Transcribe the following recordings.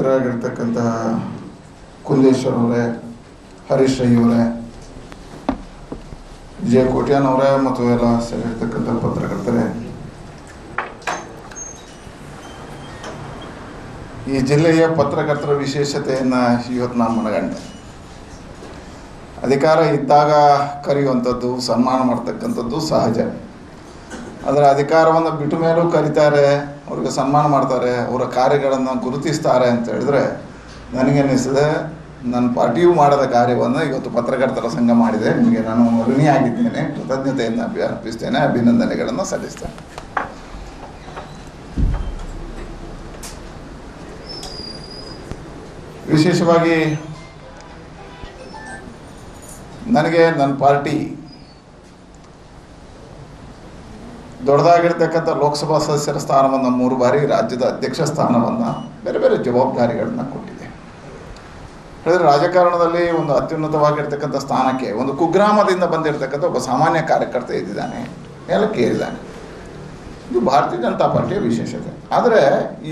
ಮಿತ್ರರಾಗಿರ್ತಕ್ಕಂತಹ ಕುಂದೇಶ್ವರ್ ಹರೀಶ್ ಅವರೇ ಜೆ ಕೋಟ್ಯಾನ್ ಅವರೇ ಮತ್ತು ಎಲ್ಲ ಸೇರಿರ್ತಕ್ಕಂಥ ಪತ್ರಕರ್ತರೇ. ಈ ಜಿಲ್ಲೆಯ ಪತ್ರಕರ್ತರ ವಿಶೇಷತೆಯನ್ನು ಇವತ್ತು ನಾನು ಮನಗಂಡೆ. ಅಧಿಕಾರ ಇದ್ದಾಗ ಕರೆಯುವಂಥದ್ದು, ಸನ್ಮಾನ ಮಾಡ್ತಕ್ಕಂಥದ್ದು ಸಹಜ. ಅದರ ಅಧಿಕಾರವನ್ನು ಬಿಟ್ಟ ಮೇಲೂ ಕರೀತಾರೆ, ಅವ್ರಿಗೆ ಸನ್ಮಾನ ಮಾಡ್ತಾರೆ, ಅವರ ಕಾರ್ಯಗಳನ್ನು ಗುರುತಿಸ್ತಾರೆ ಅಂತ ಹೇಳಿದ್ರೆ ನನಗನ್ನಿಸ್ತದೆ ನನ್ನ ಪಾರ್ಟಿಯು ಮಾಡದ ಕಾರ್ಯವನ್ನು ಇವತ್ತು ಪತ್ರಕರ್ತರ ಸಂಘ ಮಾಡಿದೆ. ನಿಮಗೆ ನಾನು ಋಣಿಯಾಗಿದ್ದೇನೆ. ಕೃತಜ್ಞತೆಯನ್ನು ಅಭಿ, ಅರ್ಪಿಸ್ತೇನೆ. ಅಭಿನಂದನೆಗಳನ್ನು ಸಲ್ಲಿಸ್ತೇನೆ. ವಿಶೇಷವಾಗಿ ನನಗೆ ನನ್ನ ಪಾರ್ಟಿ ದೊಡ್ಡದಾಗಿರ್ತಕ್ಕಂಥ ಲೋಕಸಭಾ ಸದಸ್ಯರ ಸ್ಥಾನವನ್ನು ಮೂರು ಬಾರಿ ರಾಜ್ಯದ ಅಧ್ಯಕ್ಷ ಸ್ಥಾನವನ್ನು ಬೇರೆ ಬೇರೆ ಜವಾಬ್ದಾರಿಗಳನ್ನ ಕೊಟ್ಟಿದೆ. ಹೇಳಿದ್ರೆ ರಾಜಕಾರಣದಲ್ಲಿ ಒಂದು ಅತ್ಯುನ್ನತವಾಗಿರ್ತಕ್ಕಂಥ ಸ್ಥಾನಕ್ಕೆ, ಒಂದು ಕುಗ್ರಾಮದಿಂದ ಬಂದಿರತಕ್ಕಂಥ ಒಬ್ಬ ಸಾಮಾನ್ಯ ಕಾರ್ಯಕರ್ತ ಇದ್ದಿದ್ದಾನೆ, ಮೇಲಕ್ಕೆ ಏರಿದ್ದಾನೆ. ಇದು ಭಾರತೀಯ ಜನತಾ ಪಾರ್ಟಿಯ ವಿಶೇಷತೆ. ಆದರೆ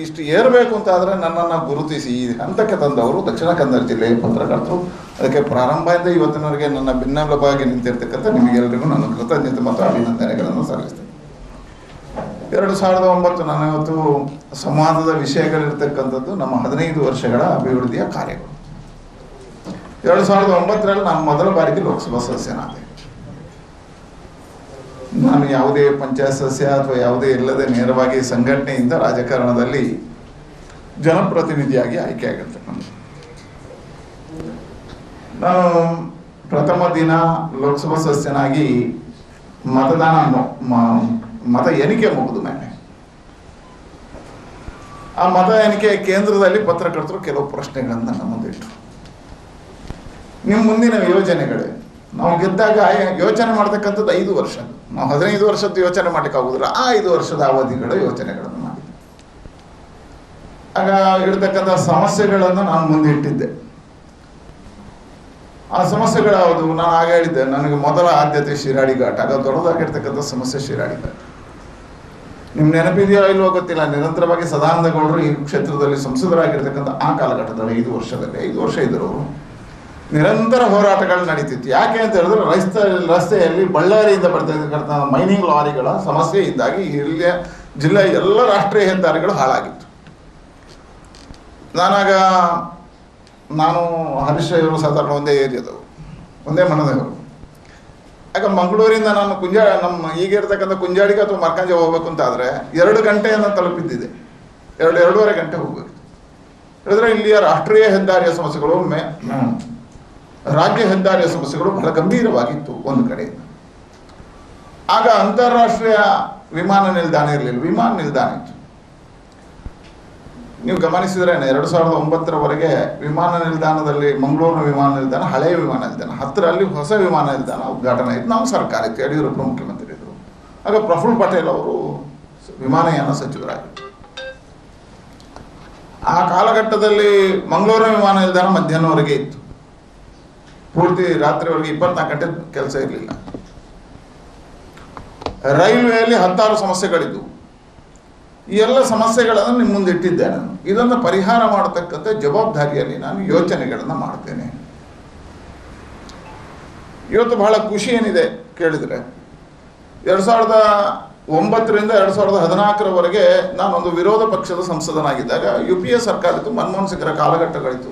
ಇಷ್ಟು ಏರಬೇಕು ಅಂತ ಆದರೆ ನನ್ನನ್ನು ಗುರುತಿಸಿ ಈ ಹಂತಕ್ಕೆ ತಂದವರು ದಕ್ಷಿಣ ಕನ್ನಡ ಜಿಲ್ಲೆಯ ಪತ್ರಕರ್ತರು. ಅದಕ್ಕೆ ಪ್ರಾರಂಭದಿಂದ ಇವತ್ತಿನವರೆಗೆ ನನ್ನ ಬೆನ್ನೆಲುಬಾಗಿ ನಿಂತಿರ್ತಕ್ಕಂಥ ನಿಮಗೆಲ್ಲರಿಗೂ ನನ್ನ ಕೃತಜ್ಞತೆ ಮತ್ತು ಅಭಿನಂದನೆಗಳನ್ನು ಸಲ್ಲಿಸ್ತೇನೆ. ಎರಡು ಸಾವಿರದ ಒಂಬತ್ತು ನಾನು ಇವತ್ತು ವಿಷಯಗಳಿರ್ತಕ್ಕಂಥದ್ದು ನಮ್ಮ ಹದಿನೈದು ವರ್ಷಗಳ ಅಭಿವೃದ್ಧಿಯ ಕಾರ್ಯಗಳು. ಎರಡು ಸಾವಿರದ ಒಂಬತ್ತರಲ್ಲಿ ನಾನು ಮೊದಲ ಬಾರಿಗೆ ಲೋಕಸಭಾ ಸದಸ್ಯನಾದೆ. ನಾನು ಯಾವುದೇ ಪಂಚಾಯತ್ ಸದಸ್ಯ ಅಥವಾ ಯಾವುದೇ ಇಲ್ಲದೆ ನೇರವಾಗಿ ಸಂಘಟನೆಯಿಂದ ರಾಜಕಾರಣದಲ್ಲಿ ಜನಪ್ರತಿನಿಧಿಯಾಗಿ ಆಯ್ಕೆಯಾಗಿರ್ತಕ್ಕಂಥ ನಾನು ಪ್ರಥಮ ದಿನ ಲೋಕಸಭಾ ಸದಸ್ಯನಾಗಿ ಮತದಾನ ಮತ ಎಣಿಕೆ ಮುಗಿದ ಮೇಲೆ. ಆ ಮತ ಎಣಿಕೆ ಕೇಂದ್ರದಲ್ಲಿ ಪತ್ರಕರ್ತರು ಕೆಲವು ಪ್ರಶ್ನೆಗಳನ್ನು ನಮ್ಮ ಮುಂದಿಟ್ಟರು ನಿಮ್ಮ ಮುಂದಿನ ಯೋಜನೆಗಳೇ. ನಾವು ಗೆದ್ದಾಗ ಯೋಚನೆ ಮಾಡ್ತಕ್ಕಂಥದ್ದು ಐದು ವರ್ಷ. ನಾವು ಹದಿನೈದು ವರ್ಷದ ಯೋಚನೆ ಮಾಡ್ಲಿಕ್ಕೆ ಆ ಐದು ವರ್ಷದ ಅವಧಿಗಳ ಯೋಚನೆಗಳನ್ನು ಮಾಡಿದ್ದೆ ಆಗ ಇರ್ತಕ್ಕಂಥ ಸಮಸ್ಯೆಗಳನ್ನು ನಾನು ಮುಂದೆ ಇಟ್ಟಿದ್ದೆ. ಆ ಸಮಸ್ಯೆಗಳು ಯಾವುದು ನಾನು ಆಗ ಹೇಳಿದ್ದೆ, ನನಗೆ ಮೊದಲ ಆದ್ಯತೆ ಶಿರಾಡಿ ಘಾಟ್ ಆಗ ದೊಡ್ಡದಾಗಿರ್ತಕ್ಕಂಥ ಸಮಸ್ಯೆ ಶಿರಾಡಿ ಘಾಟ್ ನಿಮ್ ನೆನಪಿದೆಯೋ ಇಲ್ವೋ ಗೊತ್ತಿಲ್ಲ, ನಿರಂತರವಾಗಿ ಸದಾನಂದ ಗೌಡರು ಈ ಕ್ಷೇತ್ರದಲ್ಲಿ ಸಂಸದರಾಗಿರ್ತಕ್ಕಂಥ ಆ ಕಾಲಘಟ್ಟದಲ್ಲಿ ಐದು ವರ್ಷದಲ್ಲಿ, ಐದು ವರ್ಷ ಇದ್ದರು. ನಿರಂತರ ಹೋರಾಟಗಳು ನಡೀತಿತ್ತು. ಯಾಕೆ ಅಂತ ಹೇಳಿದ್ರೆ ರಸ್ತೆ, ರಸ್ತೆಯಲ್ಲಿ ಬಳ್ಳಾರಿಯಿಂದ ಬರ್ತಕ್ಕಂಥ ಮೈನಿಂಗ್ ಲಾರಿಗಳ ಸಮಸ್ಯೆಯಿಂದಾಗಿ ಇಲ್ಲಿಯ ಜಿಲ್ಲೆಯ ಎಲ್ಲ ರಾಷ್ಟ್ರೀಯ ಹೆದ್ದಾರಿಗಳು ಹಾಳಾಗಿತ್ತು. ನಾನಾಗ ನಾನು ಹರೀಶ್ ಇವರು ಸಾಧಾರಣ ಒಂದೇ ಏರಿಯಾದವರು ಒಂದೇ ಮನದವರು ಯಾಕಂದ್ರೆ ಮಂಗಳೂರಿಂದ ನಾನು ಕುಂಜಾ, ನಮ್ಮ ಈಗ ಇರ್ತಕ್ಕಂಥ ಕುಂಜಾಡಿಗೆ ಅಥವಾ ಮರ್ಕಂಜೆ ಹೋಗ್ಬೇಕು ಅಂತ ಆದರೆ ಎರಡು ಗಂಟೆಯನ್ನು ತಲುಪಿದ್ದಿದೆ. ಎರಡು, ಎರಡೂವರೆ ಗಂಟೆ ಹೋಗ್ಬೇಕು. ಹೇಳಿದ್ರೆ ಇಲ್ಲಿಯ ರಾಷ್ಟ್ರೀಯ ಹೆದ್ದಾರಿಯ ಸಮಸ್ಯೆಗಳು ಮೇ ರಾಜ್ಯ ಹೆದ್ದಾರಿಯ ಸಮಸ್ಯೆಗಳು ಬಹಳ ಗಂಭೀರವಾಗಿತ್ತು ಒಂದು ಕಡೆಯಿಂದ ಆಗ ಅಂತಾರಾಷ್ಟ್ರೀಯ ವಿಮಾನ ನಿಲ್ದಾಣ ಇರಲಿಲ್ಲ. ವಿಮಾನ ನಿಲ್ದಾಣ ಇತ್ತು. ನೀವು ಗಮನಿಸಿದ್ರೆ ಎರಡು ಸಾವಿರದ ಒಂಬತ್ತರವರೆಗೆ ವಿಮಾನ ನಿಲ್ದಾಣದಲ್ಲಿ, ಮಂಗಳೂರಿನ ವಿಮಾನ ನಿಲ್ದಾಣ, ಹಳೆಯ ವಿಮಾನ ನಿಲ್ದಾಣ ಹತ್ತಿರ ಅಲ್ಲಿ ಹೊಸ ವಿಮಾನ ನಿಲ್ದಾಣ ಉದ್ಘಾಟನೆ ಇತ್ತು ನಮ್ಮ ಸರ್ಕಾರ ಇತ್ತು, ಯಡಿಯೂರಪ್ಪ ಮುಖ್ಯಮಂತ್ರಿ ಇದ್ರು. ಆಗ ಪ್ರಫುಲ್ ಪಟೇಲ್ ಅವರು ವಿಮಾನಯಾನ ಸಚಿವರಾಗಿದ್ದರು ಆ ಕಾಲಘಟ್ಟದಲ್ಲಿ ಮಂಗಳೂರಿನ ವಿಮಾನ ನಿಲ್ದಾಣ ಮಧ್ಯಾಹ್ನವರೆಗೆ ಇತ್ತು. ಪೂರ್ತಿ ರಾತ್ರಿವರೆಗೆ ಇಪ್ಪತ್ನಾಲ್ಕು ಗಂಟೆ ಕೆಲಸ ಇರಲಿಲ್ಲ. ರೈಲ್ವೆಯಲ್ಲಿ ಹತ್ತಾರು ಸಮಸ್ಯೆಗಳಿದ್ವು. ಈ ಎಲ್ಲ ಸಮಸ್ಯೆಗಳನ್ನು ನಿಮ್ಮ ಮುಂದೆ ಇಟ್ಟಿದ್ದೆ ನಾನು. ಇದನ್ನು ಪರಿಹಾರ ಮಾಡತಕ್ಕಂಥ ಜವಾಬ್ದಾರಿಯಲ್ಲಿ ನಾನು ಯೋಚನೆಗಳನ್ನು ಮಾಡ್ತೇನೆ. ಇವತ್ತು ಬಹಳ ಖುಷಿ ಏನಿದೆ ಕೇಳಿದರೆ, ಎರಡು ಸಾವಿರದ ಒಂಬತ್ತರಿಂದ ಎರಡು ಸಾವಿರದ ಹದಿನಾಲ್ಕರವರೆಗೆ ನಾನೊಂದು ವಿರೋಧ ಪಕ್ಷದ ಸಂಸದನಾಗಿದ್ದಾಗ ಯು ಪಿ ಎ ಸರ್ಕಾರ ಇತ್ತು ಮನಮೋಹನ್ ಸಿಂಗ್ರ ಕಾಲಘಟ್ಟಗಳಿತ್ತು.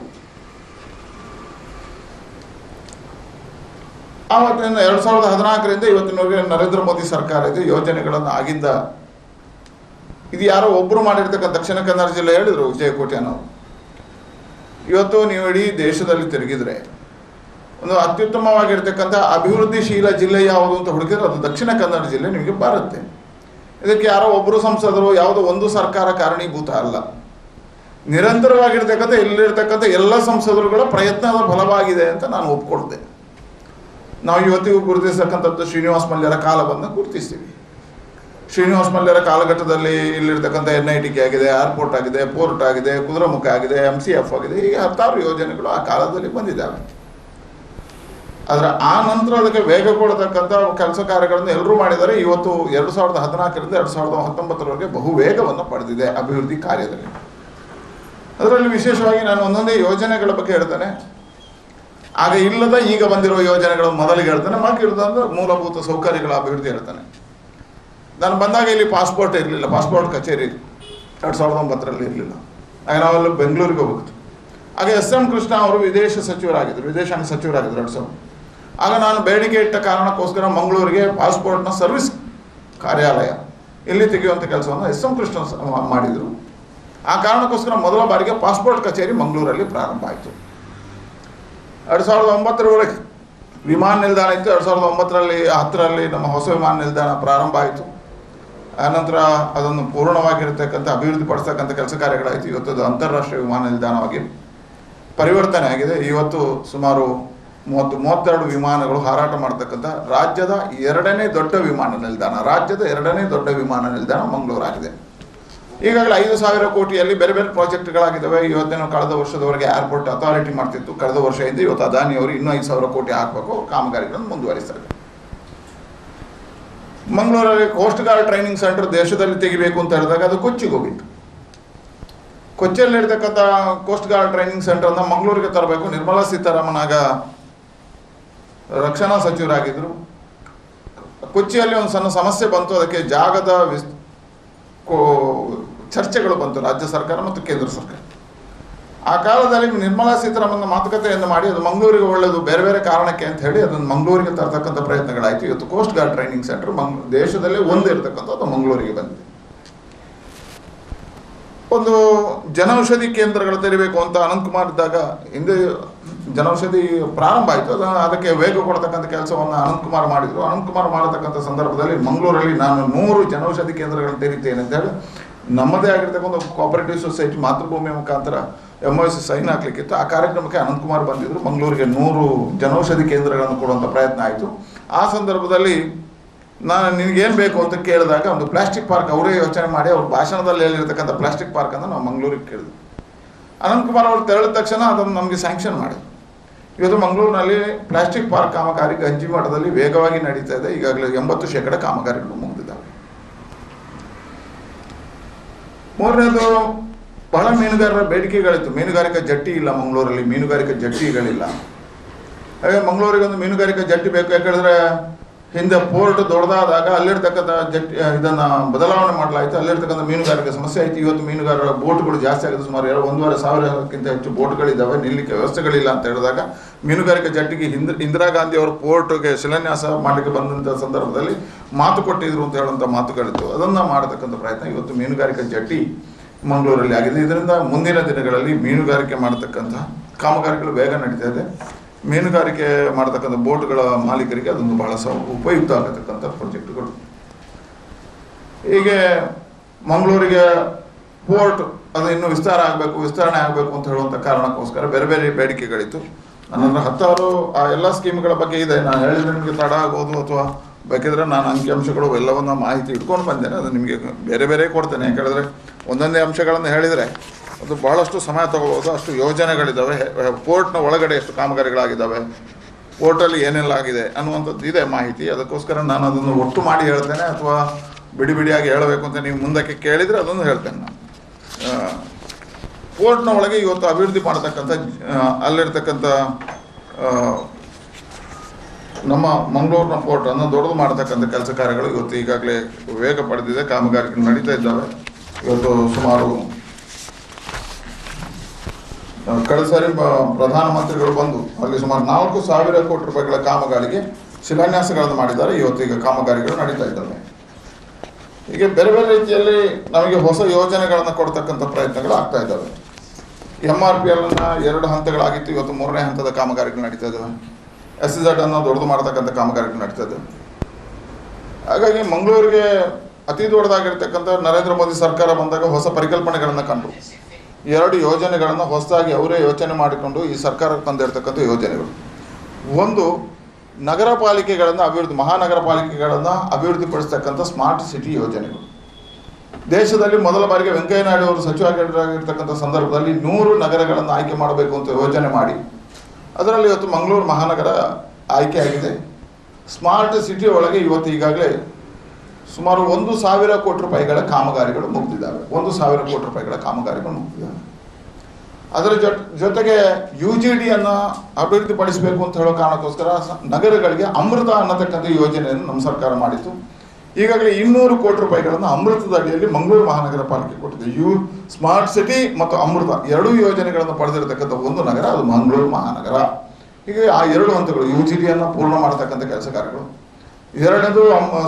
ಆವತ್ತಿನಿಂದ ಎರಡು ಸಾವಿರದ ಹದಿನಾಲ್ಕರಿಂದ ಇವತ್ತಿನವರೆಗೆ ನರೇಂದ್ರ ಮೋದಿ ಸರ್ಕಾರ ಇದೆ ಯೋಜನೆಗಳನ್ನು ಆಗಿಂದ ಇದು ಯಾರೋ ಒಬ್ಬರು ಮಾಡಿರ್ತಕ್ಕಂಥ ದಕ್ಷಿಣ ಕನ್ನಡ ಜಿಲ್ಲೆ ಹೇಳಿದರು ವಿಜಯಕೋಟೆನವರು ಇವತ್ತು ನೀವು ಇಡೀ ದೇಶದಲ್ಲಿ ತಿರುಗಿದ್ರೆ, ಒಂದು ಅತ್ಯುತ್ತಮವಾಗಿರ್ತಕ್ಕಂಥ ಅಭಿವೃದ್ಧಿಶೀಲ ಜಿಲ್ಲೆ ಯಾವುದು ಅಂತ ಹುಡುಕಿದ್ರೆ ಅದು ದಕ್ಷಿಣ ಕನ್ನಡ ಜಿಲ್ಲೆ ನಿಮಗೆ ಬರುತ್ತೆ. ಇದಕ್ಕೆ ಯಾರೋ ಒಬ್ಬರು ಸಂಸದರು, ಯಾವುದೋ ಒಂದು ಸರ್ಕಾರ ಕಾರಣೀಭೂತ ಅಲ್ಲ. ನಿರಂತರವಾಗಿರ್ತಕ್ಕಂಥ ಇಲ್ಲಿರ್ತಕ್ಕಂಥ ಎಲ್ಲ ಸಂಸದರುಗಳ ಪ್ರಯತ್ನದ ಫಲವಾಗಿದೆ ಅಂತ ನಾನು ಒಪ್ಕೊಳ್ತೆ ನಾವು ಇವತ್ತಿಗೂ ಗುರುತಿಸ್ತಕ್ಕಂಥದ್ದು ಶ್ರೀನಿವಾಸ್ ಮಲ್ಯರ ಕಾಲವನ್ನು ಗುರುತಿಸ್ತೀವಿ. ಶ್ರೀನಿವಾಸ್ ಮಲ್ಯರ ಕಾಲಘಟ್ಟದಲ್ಲಿ ಇಲ್ಲಿರ್ತಕ್ಕಂಥ ಎನ್ ಐ ಟಿ ಕೆ ಆಗಿದೆ ಏರ್ಪೋರ್ಟ್ ಆಗಿದೆ ಪೋರ್ಟ್ ಆಗಿದೆ, ಕುದುರೆಮುಖ ಆಗಿದೆ ಎಂ ಸಿ ಎಫ್ ಆಗಿದೆ, ಹೀಗೆ ಹತ್ತಾರು ಯೋಜನೆಗಳು ಆ ಕಾಲದಲ್ಲಿ ಬಂದಿದ್ದಾವೆ. ಆದರೆ ಆ ನಂತರ ಅದಕ್ಕೆ ವೇಗ ಕೊಡತಕ್ಕಂಥ ಕೆಲಸ ಕಾರ್ಯಗಳನ್ನು ಎಲ್ಲರೂ ಮಾಡಿದರೆ ಇವತ್ತು ಎರಡು ಸಾವಿರದ ಹದಿನಾಲ್ಕರಿಂದ ಎರಡು ಸಾವಿರದ ಹತ್ತೊಂಬತ್ತರವರೆಗೆ ಬಹು ವೇಗವನ್ನು ಪಡೆದಿದೆ ಅಭಿವೃದ್ಧಿ ಕಾರ್ಯದಲ್ಲಿ. ಅದರಲ್ಲಿ ವಿಶೇಷವಾಗಿ ನಾನು ಒಂದೊಂದೇ ಯೋಜನೆಗಳ ಬಗ್ಗೆ ಹೇಳ್ತೇನೆ. ಆಗ ಇಲ್ಲದ ಈಗ ಬಂದಿರುವ ಯೋಜನೆಗಳನ್ನು ಮೊದಲಿಗೆ ಹೇಳ್ತಾನೆ. ಬಾಕಿ ಇರೋದಂದ್ರೆ ಮೂಲಭೂತ ಸೌಕರ್ಯಗಳ ಅಭಿವೃದ್ಧಿ ಹೇಳ್ತಾನೆ. ನಾನು ಬಂದಾಗ ಇಲ್ಲಿ ಪಾಸ್ಪೋರ್ಟ್ ಇರಲಿಲ್ಲ ಪಾಸ್ಪೋರ್ಟ್ ಕಚೇರಿ ಎರಡು ಸಾವಿರದ ಒಂಬತ್ತರಲ್ಲಿ ಇರಲಿಲ್ಲ. ಆಗ ನಾವೆಲ್ಲ ಬೆಂಗಳೂರಿಗೆ ಹೋಗ್ತು ಆಗ ಎಸ್ ಎಂ ಕೃಷ್ಣ ಅವರು ವಿದೇಶ ಸಚಿವರಾಗಿದ್ದರು ವಿದೇಶಾಂಗ ಸಚಿವರಾಗಿದ್ದರು ಎರಡು ಸಾವಿರ ಆಗ ನಾನು ಬೇಡಿಕೆ ಇಟ್ಟ ಕಾರಣಕ್ಕೋಸ್ಕರ ಮಂಗಳೂರಿಗೆ ಪಾಸ್ಪೋರ್ಟ್ನ ಸರ್ವಿಸ್ ಕಾರ್ಯಾಲಯ, ಇಲ್ಲಿ ತೆಗೆಯುವಂಥ ಕೆಲಸವನ್ನು ಎಸ್ ಎಂ ಕೃಷ್ಣ ಮಾಡಿದರು. ಆ ಕಾರಣಕ್ಕೋಸ್ಕರ ಮೊದಲ ಬಾರಿಗೆ ಪಾಸ್ಪೋರ್ಟ್ ಕಚೇರಿ ಮಂಗಳೂರಲ್ಲಿ ಪ್ರಾರಂಭ ಆಯಿತು. ಎರಡು ಸಾವಿರದ ಒಂಬತ್ತರವರೆಗೆ ವಿಮಾನ ನಿಲ್ದಾಣ ಇತ್ತು. ಎರಡು ಸಾವಿರದ ಒಂಬತ್ತರಲ್ಲಿ ಹತ್ತರಲ್ಲಿ ನಮ್ಮ ಹೊಸ ವಿಮಾನ ನಿಲ್ದಾಣ ಪ್ರಾರಂಭ ಆಯಿತು. ಆನಂತರ ಅದನ್ನು ಪೂರ್ಣವಾಗಿರ್ತಕ್ಕಂಥ ಅಭಿವೃದ್ಧಿ ಪಡಿಸ್ತಕ್ಕಂಥ ಕೆಲಸ ಕಾರ್ಯಗಳಾಯಿತು. ಇವತ್ತು ಅದು ಅಂತಾರಾಷ್ಟ್ರೀಯ ವಿಮಾನ ನಿಲ್ದಾಣವಾಗಿ ಪರಿವರ್ತನೆ ಆಗಿದೆ. ಇವತ್ತು ಸುಮಾರು ಮೂವತ್ತು, ಮೂವತ್ತೆರಡು ವಿಮಾನಗಳು ಹಾರಾಟ ಮಾಡ್ತಕ್ಕಂಥ ರಾಜ್ಯದ ಎರಡನೇ ದೊಡ್ಡ ವಿಮಾನ ನಿಲ್ದಾಣ, ರಾಜ್ಯದ ಎರಡನೇ ದೊಡ್ಡ ವಿಮಾನ ನಿಲ್ದಾಣ ಮಂಗಳೂರಾಗಿದೆ. ಈಗಾಗಲೇ ಐದು ಸಾವಿರ ಕೋಟಿಯಲ್ಲಿ ಬೇರೆ ಬೇರೆ ಪ್ರಾಜೆಕ್ಟ್ಗಳಾಗಿದ್ದಾವೆ. ಇವತ್ತಿನ ಕಳೆದ ವರ್ಷದವರೆಗೆ ಏರ್ಪೋರ್ಟ್ ಅಥಾರಿಟಿ ಮಾಡ್ತಿತ್ತು. ಕಳೆದ ವರ್ಷ ವರ್ಷದಿಂದ ಇವತ್ತು ಅದಾನಿಯವರು ಇನ್ನೂ ಐದು ಸಾವಿರ ಕೋಟಿ ಹಾಕಬೇಕು. ಕಾಮಗಾರಿಗಳನ್ನು ಮುಂದುವರಿಸ್ತಾರೆ. ಮಂಗಳೂರಲ್ಲಿ ಕೋಸ್ಟ್ ಗಾರ್ಡ್ ಟ್ರೈನಿಂಗ್ ಸೆಂಟರ್ ದೇಶದಲ್ಲಿ ತೆಗಿಬೇಕು ಅಂತ ಹೇಳಿದಾಗ ಅದು ಕೊಚ್ಚಿಗೆ ಹೋಗಿತ್ತು. ಕೊಚ್ಚಿಯಲ್ಲಿರ್ತಕ್ಕಂಥ ಕೋಸ್ಟ್ ಗಾರ್ಡ್ ಟ್ರೈನಿಂಗ್ ಸೆಂಟರ್ನ ಮಂಗಳೂರಿಗೆ ತರಬೇಕು. ನಿರ್ಮಲಾ ಸೀತಾರಾಮನ್ ರಕ್ಷಣಾ ಸಚಿವರಾಗಿದ್ದರು ಕೊಚ್ಚಿಯಲ್ಲಿ ಒಂದು ಸಣ್ಣ ಸಮಸ್ಯೆ ಬಂತು. ಅದಕ್ಕೆ ಜಾಗದ ವಿಸ್ ಚರ್ಚೆಗಳು ಬಂತು ರಾಜ್ಯ ಸರ್ಕಾರ ಮತ್ತು ಕೇಂದ್ರ ಸರ್ಕಾರ. ಆ ಕಾಲದಲ್ಲಿ ನಿರ್ಮಲಾ ಸೀತಾರಾಮನ್ ಮಾತುಕತೆಯನ್ನು ಮಾಡಿ ಅದು ಮಂಗಳೂರಿಗೆ ಒಳ್ಳೆಯದು ಬೇರೆ ಬೇರೆ ಕಾರಣಕ್ಕೆ ಅಂತ ಹೇಳಿ ಅದನ್ನು ಮಂಗಳೂರಿಗೆ ತರ್ತಕ್ಕಂಥ ಪ್ರಯತ್ನಗಳಾಯಿತು. ಇವತ್ತು ಕೋಸ್ಟ್ ಗಾರ್ಡ್ ಟ್ರೈನಿಂಗ್ ಸೆಂಟರ್ ಮಂಗ್, ದೇಶದಲ್ಲೇ ಒಂದು ಇರತಕ್ಕಂಥದ್ದು ಮಂಗಳೂರಿಗೆ ಬಂದಿದೆ. ಒಂದು ಜನೌಷಧಿ ಕೇಂದ್ರಗಳು ತೆರಿಬೇಕು ಅಂತ ಅನಂತಕುಮಾರ್ ಇದ್ದಾಗ ಹಿಂದೆ ಜನೌಷಧಿ ಪ್ರಾರಂಭ ಆಯಿತು. ಅದನ್ನು ಅದಕ್ಕೆ ವೇಗ ಕೊಡ್ತಕ್ಕಂಥ ಕೆಲಸವನ್ನು ಅನಂತಕುಮಾರ್ ಮಾಡಿದರು. ಅನಂತಕುಮಾರ್ ಮಾಡತಕ್ಕಂಥ ಸಂದರ್ಭದಲ್ಲಿ ಮಂಗಳೂರಲ್ಲಿ ನಾನು ನೂರು ಜನೌಷಧಿ ಕೇಂದ್ರಗಳನ್ನು ತೆರೀತೇನೆ ಅಂತ ಹೇಳಿ ನಮ್ಮದೇ ಆಗಿರ್ತಕ್ಕಂಥ ಕೋಆಪರೇಟಿವ್ ಸೊಸೈಟಿ ಮಾತೃಭೂಮಿ ಮುಖಾಂತರ ಎಂ ಸಿ ಸೈನ್ ಹಾಕ್ಲಿಕ್ಕಿತ್ತು. ಆ ಕಾರ್ಯಕ್ರಮಕ್ಕೆ ಅನಂತಕುಮಾರ್ ಬಂದಿದ್ದರು ಮಂಗಳೂರಿಗೆ ನೂರು ಜನೌಷಧಿ ಕೇಂದ್ರಗಳನ್ನು ಕೊಡುವಂಥ ಪ್ರಯತ್ನ ಆಯಿತು. ಆ ಸಂದರ್ಭದಲ್ಲಿ ನಾನು ನಿನಗೇನು ಬೇಕು ಅಂತ ಕೇಳಿದಾಗ ಒಂದು ಪ್ಲಾಸ್ಟಿಕ್ ಪಾರ್ಕ್ ಅವರೇ ಯೋಚನೆ ಮಾಡಿ ಅವ್ರ ಭಾಷಣದಲ್ಲಿ ಹೇಳಿರ್ತಕ್ಕಂಥ ಪ್ಲಾಸ್ಟಿಕ್ ಪಾರ್ಕ್ ಅಂತ ನಾವು ಮಂಗಳೂರಿಗೆ ಕೇಳಿದ್ವಿ. ಅನಂತಕುಮಾರ್ ಅವರು ತೆರಳಿದ ತಕ್ಷಣ ಅದನ್ನು ನಮಗೆ ಸ್ಯಾಂಕ್ಷನ್ ಮಾಡಿ ಇವತ್ತು ಮಂಗಳೂರಿನಲ್ಲಿ ಪ್ಲಾಸ್ಟಿಕ್ ಪಾರ್ಕ್ ಕಾಮಗಾರಿ ಗಂಜಿ ಮಠದಲ್ಲಿ ವೇಗವಾಗಿ ನಡೀತಾ ಇದೆ. ಈಗಾಗಲೇ ಎಂಬತ್ತು ಶೇಕಡ ಕಾಮಗಾರಿಗಳು ಮುಗಿದಿದ್ದಾವೆ. ಮೂರನೇದು ಬಹಳ ಮೀನುಗಾರರ ಬೇಡಿಕೆಗಳಿತ್ತು. ಮೀನುಗಾರಿಕಾ ಜಟ್ಟಿ ಇಲ್ಲ ಮಂಗಳೂರಲ್ಲಿ, ಮೀನುಗಾರಿಕಾ ಜಟ್ಟಿಗಳಿಲ್ಲ. ಹಾಗೆ ಮಂಗಳೂರಿಗೆ ಒಂದು ಮೀನುಗಾರಿಕಾ ಜಟ್ಟಿ ಬೇಕು ಯಾಕಂದ್ರೆ ಹಿಂದೆ ಪೋರ್ಟ್ ದೊಡ್ಡದಾದಾಗ ಅಲ್ಲಿರ್ತಕ್ಕಂಥ ಜಟ್ಟಿ, ಇದನ್ನ ಬದಲಾವಣೆ ಮಾಡಲಾಯಿತು. ಅಲ್ಲಿರ್ತಕ್ಕಂಥ ಮೀನುಗಾರಿಕೆ ಸಮಸ್ಯೆ ಆಯಿತು. ಇವತ್ತು ಮೀನುಗಾರರ ಬೋಟ್ಗಳು ಜಾಸ್ತಿ ಆಗಿದೆ ಸುಮಾರು ಎರಡು ಒಂದೂವರೆ ಸಾವಿರಕ್ಕಿಂತ ಹೆಚ್ಚು ಬೋಟ್ಗಳಿದ್ದಾವೆ ನಿಲ್ಲಿಕ್ಕೆ ವ್ಯವಸ್ಥೆಗಳಿಲ್ಲ ಅಂತ ಹೇಳಿದಾಗ ಮೀನುಗಾರಿಕೆ ಜಟ್ಟಿಗೆ ಹಿಂದ್, ಇಂದಿರಾ ಗಾಂಧಿ ಅವರು ಪೋರ್ಟ್ಗೆ ಶಿಲಾನ್ಯಾಸ ಮಾಡಲಿಕ್ಕೆ ಬಂದಂಥ ಸಂದರ್ಭದಲ್ಲಿ ಮಾತು ಕೊಟ್ಟಿದ್ರು ಅಂತ ಹೇಳುವಂಥ ಮಾತುಗಳಿತ್ತು. ಅದನ್ನು ಮಾಡತಕ್ಕಂಥ ಪ್ರಯತ್ನ ಇವತ್ತು ಮೀನುಗಾರಿಕೆ ಜಟ್ಟಿ ಮಂಗಳೂರಲ್ಲಿ ಆಗಿದೆ. ಇದರಿಂದ ಮುಂದಿನ ದಿನಗಳಲ್ಲಿ ಮೀನುಗಾರಿಕೆ ಮಾಡತಕ್ಕಂತಹ ಕಾಮಗಾರಿಗಳು ಬೇಗ ನಡೀತಾ ಇದೆ. ಮೀನುಗಾರಿಕೆ ಮಾಡತಕ್ಕಂಥ ಬೋಟ್ಗಳ ಮಾಲೀಕರಿಗೆ ಅದೊಂದು ಬಹಳ ಸ ಉಪಯುಕ್ತ ಆಗತಕ್ಕಂಥ ಪ್ರಾಜೆಕ್ಟ್ಗಳು. ಹೀಗೆ ಮಂಗಳೂರಿಗೆ ಪೋರ್ಟ್ ಅದು ಇನ್ನೂ ವಿಸ್ತಾರ ಆಗಬೇಕು, ವಿಸ್ತರಣೆ ಆಗಬೇಕು ಅಂತ ಹೇಳುವಂಥ ಕಾರಣಕ್ಕೋಸ್ಕರ ಬೇರೆ ಬೇರೆ ಬೇಡಿಕೆಗಳಿತ್ತು. ನನ್ನ ಹತ್ತಾರು ಆ ಎಲ್ಲ ಸ್ಕೀಮ್ಗಳ ಬಗ್ಗೆ ಇದೆ. ನಾನು ಹೇಳಿದ್ರೆ ನಿಮಗೆ ತಡ ಆಗೋದು ಅಥವಾ ಬೇಕಿದ್ರೆ ನಾನು ಅಂಕಿಅಂಶಗಳು ಎಲ್ಲವನ್ನ ಮಾಹಿತಿ ಇಟ್ಕೊಂಡು ಬಂದೇನೆ. ಅದು ನಿಮಗೆ ಬೇರೆ ಬೇರೆ ಕೊಡ್ತೇನೆ. ಯಾಕೆ ಹೇಳಿದ್ರೆ ಒಂದೊಂದೇ ಅಂಶಗಳನ್ನು ಹೇಳಿದರೆ ಅದು ಬಹಳಷ್ಟು ಸಮಯ ತಗೋಬೋದು ಅಷ್ಟು ಯೋಜನೆಗಳಿದ್ದಾವೆ ಪೋರ್ಟ್ನ ಒಳಗಡೆ ಎಷ್ಟು ಕಾಮಗಾರಿಗಳಾಗಿದ್ದಾವೆ ಕೋರ್ಟಲ್ಲಿ ಏನೆಲ್ಲ ಆಗಿದೆ ಅನ್ನುವಂಥದ್ದು ಇದೆ ಮಾಹಿತಿ. ಅದಕ್ಕೋಸ್ಕರ ನಾನು ಅದನ್ನು ಒಟ್ಟು ಮಾಡಿ ಹೇಳ್ತೇನೆ. ಅಥವಾ ಬಿಡಿ ಬಿಡಿಯಾಗಿ ಹೇಳಬೇಕು ಅಂತ ನೀವು ಮುಂದಕ್ಕೆ ಕೇಳಿದರೆ ಅದನ್ನು ಹೇಳ್ತೇನೆ ನಾನು. ಆ, ಪೋರ್ಟ್ನ ಒಳಗೆ ಇವತ್ತು ಅಭಿವೃದ್ಧಿ ಮಾಡತಕ್ಕಂಥ ಅಲ್ಲಿರ್ತಕ್ಕಂಥ ನಮ್ಮ ಮಂಗಳೂರಿನ ಫೋರ್ಟ್ ಅನ್ನು ದೊಡ್ಡದು ಮಾಡತಕ್ಕಂಥ ಕೆಲಸ ಕಾರ್ಯಗಳು ಇವತ್ತು ಈಗಾಗಲೇ ವೇಗ ಪಡೆದಿದೆ, ಕಾಮಗಾರಿಗಳು ನಡೀತಾ ಇದ್ದಾವೆ. ಇವತ್ತು ಸುಮಾರು ಕಳೆದ ಸಾರಿ ಪ್ರಧಾನಮಂತ್ರಿಗಳು ಬಂದು ಅಲ್ಲಿ ಸುಮಾರು ನಾಲ್ಕು ಸಾವಿರ ಕೋಟಿ ರೂಪಾಯಿಗಳ ಕಾಮಗಾರಿಗೆ ಶಿಲಾನ್ಯಾಸಗಳನ್ನು ಮಾಡಿದ್ದಾರೆ. ಇವತ್ತು ಈಗ ಕಾಮಗಾರಿಗಳು ನಡೀತಾ ಇದ್ದಾವೆ. ಹೀಗೆ ಬೇರೆ ಬೇರೆ ರೀತಿಯಲ್ಲಿ ನಮಗೆ ಹೊಸ ಯೋಜನೆಗಳನ್ನು ಕೊಡ್ತಕ್ಕಂಥ ಪ್ರಯತ್ನಗಳು ಆಗ್ತಾ ಇದ್ದಾವೆ. ಎಂ ಆರ್ ಪಿ ಎಲ್ ಎರಡು ಹಂತಗಳಾಗಿತ್ತು. ಇವತ್ತು ಮೂರನೇ ಹಂತದ ಕಾಮಗಾರಿಗಳು ನಡೀತಾ ಇದ್ದಾವೆ. ಎಸ್ ಇಸಡ್ ಅನ್ನು ದೊಡ್ಡದು ಮಾಡ್ತಕ್ಕಂಥ ಕಾಮಗಾರಿಗಳು ನಡೀತಾ ಇದ್ದಾವೆ ಹಾಗಾಗಿ ಮಂಗಳೂರಿಗೆ ಅತಿ ದೊಡ್ಡದಾಗಿರ್ತಕ್ಕಂಥ ನರೇಂದ್ರ ಮೋದಿ ಸರ್ಕಾರ ಬಂದಾಗ ಹೊಸ ಪರಿಕಲ್ಪನೆಗಳನ್ನು ಕಂಡು ಎರಡು ಯೋಜನೆಗಳನ್ನು ಹೊಸದಾಗಿ ಅವರೇ ಯೋಚನೆ ಮಾಡಿಕೊಂಡು ಈ ಸರ್ಕಾರಕ್ಕೆ ತಂದಿರತಕ್ಕಂಥ ಯೋಜನೆಗಳು. ಒಂದು ನಗರ ಪಾಲಿಕೆಗಳನ್ನು ಅಭಿವೃದ್ಧಿ, ಮಹಾನಗರ ಪಾಲಿಕೆಗಳನ್ನು ಅಭಿವೃದ್ಧಿಪಡಿಸ್ತಕ್ಕಂಥ ಸ್ಮಾರ್ಟ್ ಸಿಟಿ ಯೋಜನೆಗಳು. ದೇಶದಲ್ಲಿ ಮೊದಲ ಬಾರಿಗೆ ವೆಂಕಯ್ಯ ನಾಯ್ಡು ಅವರು ಸಚಿವರಾಗಿರ್ತಕ್ಕಂಥ ಸಂದರ್ಭದಲ್ಲಿ ನೂರು ನಗರಗಳನ್ನು ಆಯ್ಕೆ ಮಾಡಬೇಕು ಅಂತ ಯೋಜನೆ ಮಾಡಿ ಅದರಲ್ಲಿ ಇವತ್ತು ಮಂಗಳೂರು ಮಹಾನಗರ ಆಯ್ಕೆ ಆಗಿದೆ. ಸ್ಮಾರ್ಟ್ ಸಿಟಿ ಒಳಗೆ ಇವತ್ತು ಈಗಾಗಲೇ ಸುಮಾರು ಒಂದು ಸಾವಿರ ಕೋಟಿ ರೂಪಾಯಿಗಳ ಕಾಮಗಾರಿಗಳು ಮುಗಿದಿದ್ದಾವೆ. ಒಂದು ಸಾವಿರ ಕೋಟಿ ರೂಪಾಯಿಗಳ ಕಾಮಗಾರಿಗಳು ಮುಗಿದಿದ್ದಾವೆ. ಅದರ ಜೊತೆ ಜೊತೆಗೆ ಯು ಜಿ ಡಿಯನ್ನು ಅಭಿವೃದ್ಧಿಪಡಿಸಬೇಕು ಅಂತ ಹೇಳೋ ಕಾರಣಕ್ಕೋಸ್ಕರ ನಗರಗಳಿಗೆ ಅಮೃತ ಅನ್ನತಕ್ಕಂಥ ಯೋಜನೆಯನ್ನು ನಮ್ಮ ಸರ್ಕಾರ ಮಾಡಿತ್ತು. ಈಗಾಗಲೇ ಇನ್ನೂರು ಕೋಟಿ ರೂಪಾಯಿಗಳನ್ನು ಅಮೃತದ ಅಡಿಯಲ್ಲಿ ಮಂಗಳೂರು ಮಹಾನಗರ ಪಾಲಿಕೆ ಕೊಟ್ಟಿದೆ. ಯು ಸ್ಮಾರ್ಟ್ ಸಿಟಿ ಮತ್ತು ಅಮೃತ ಎರಡೂ ಯೋಜನೆಗಳನ್ನು ಪಡೆದಿರತಕ್ಕಂಥ ಒಂದು ನಗರ ಅದು ಮಂಗಳೂರು ಮಹಾನಗರ. ಹೀಗೆ ಆ ಎರಡು ಹಂತಗಳು ಯು ಜಿ ಡಿಯನ್ನು ಪೂರ್ಣ ಮಾಡತಕ್ಕಂಥ ಕೆಲಸ ಕಾರ್ಯಗಳು. ಎರಡನೇದು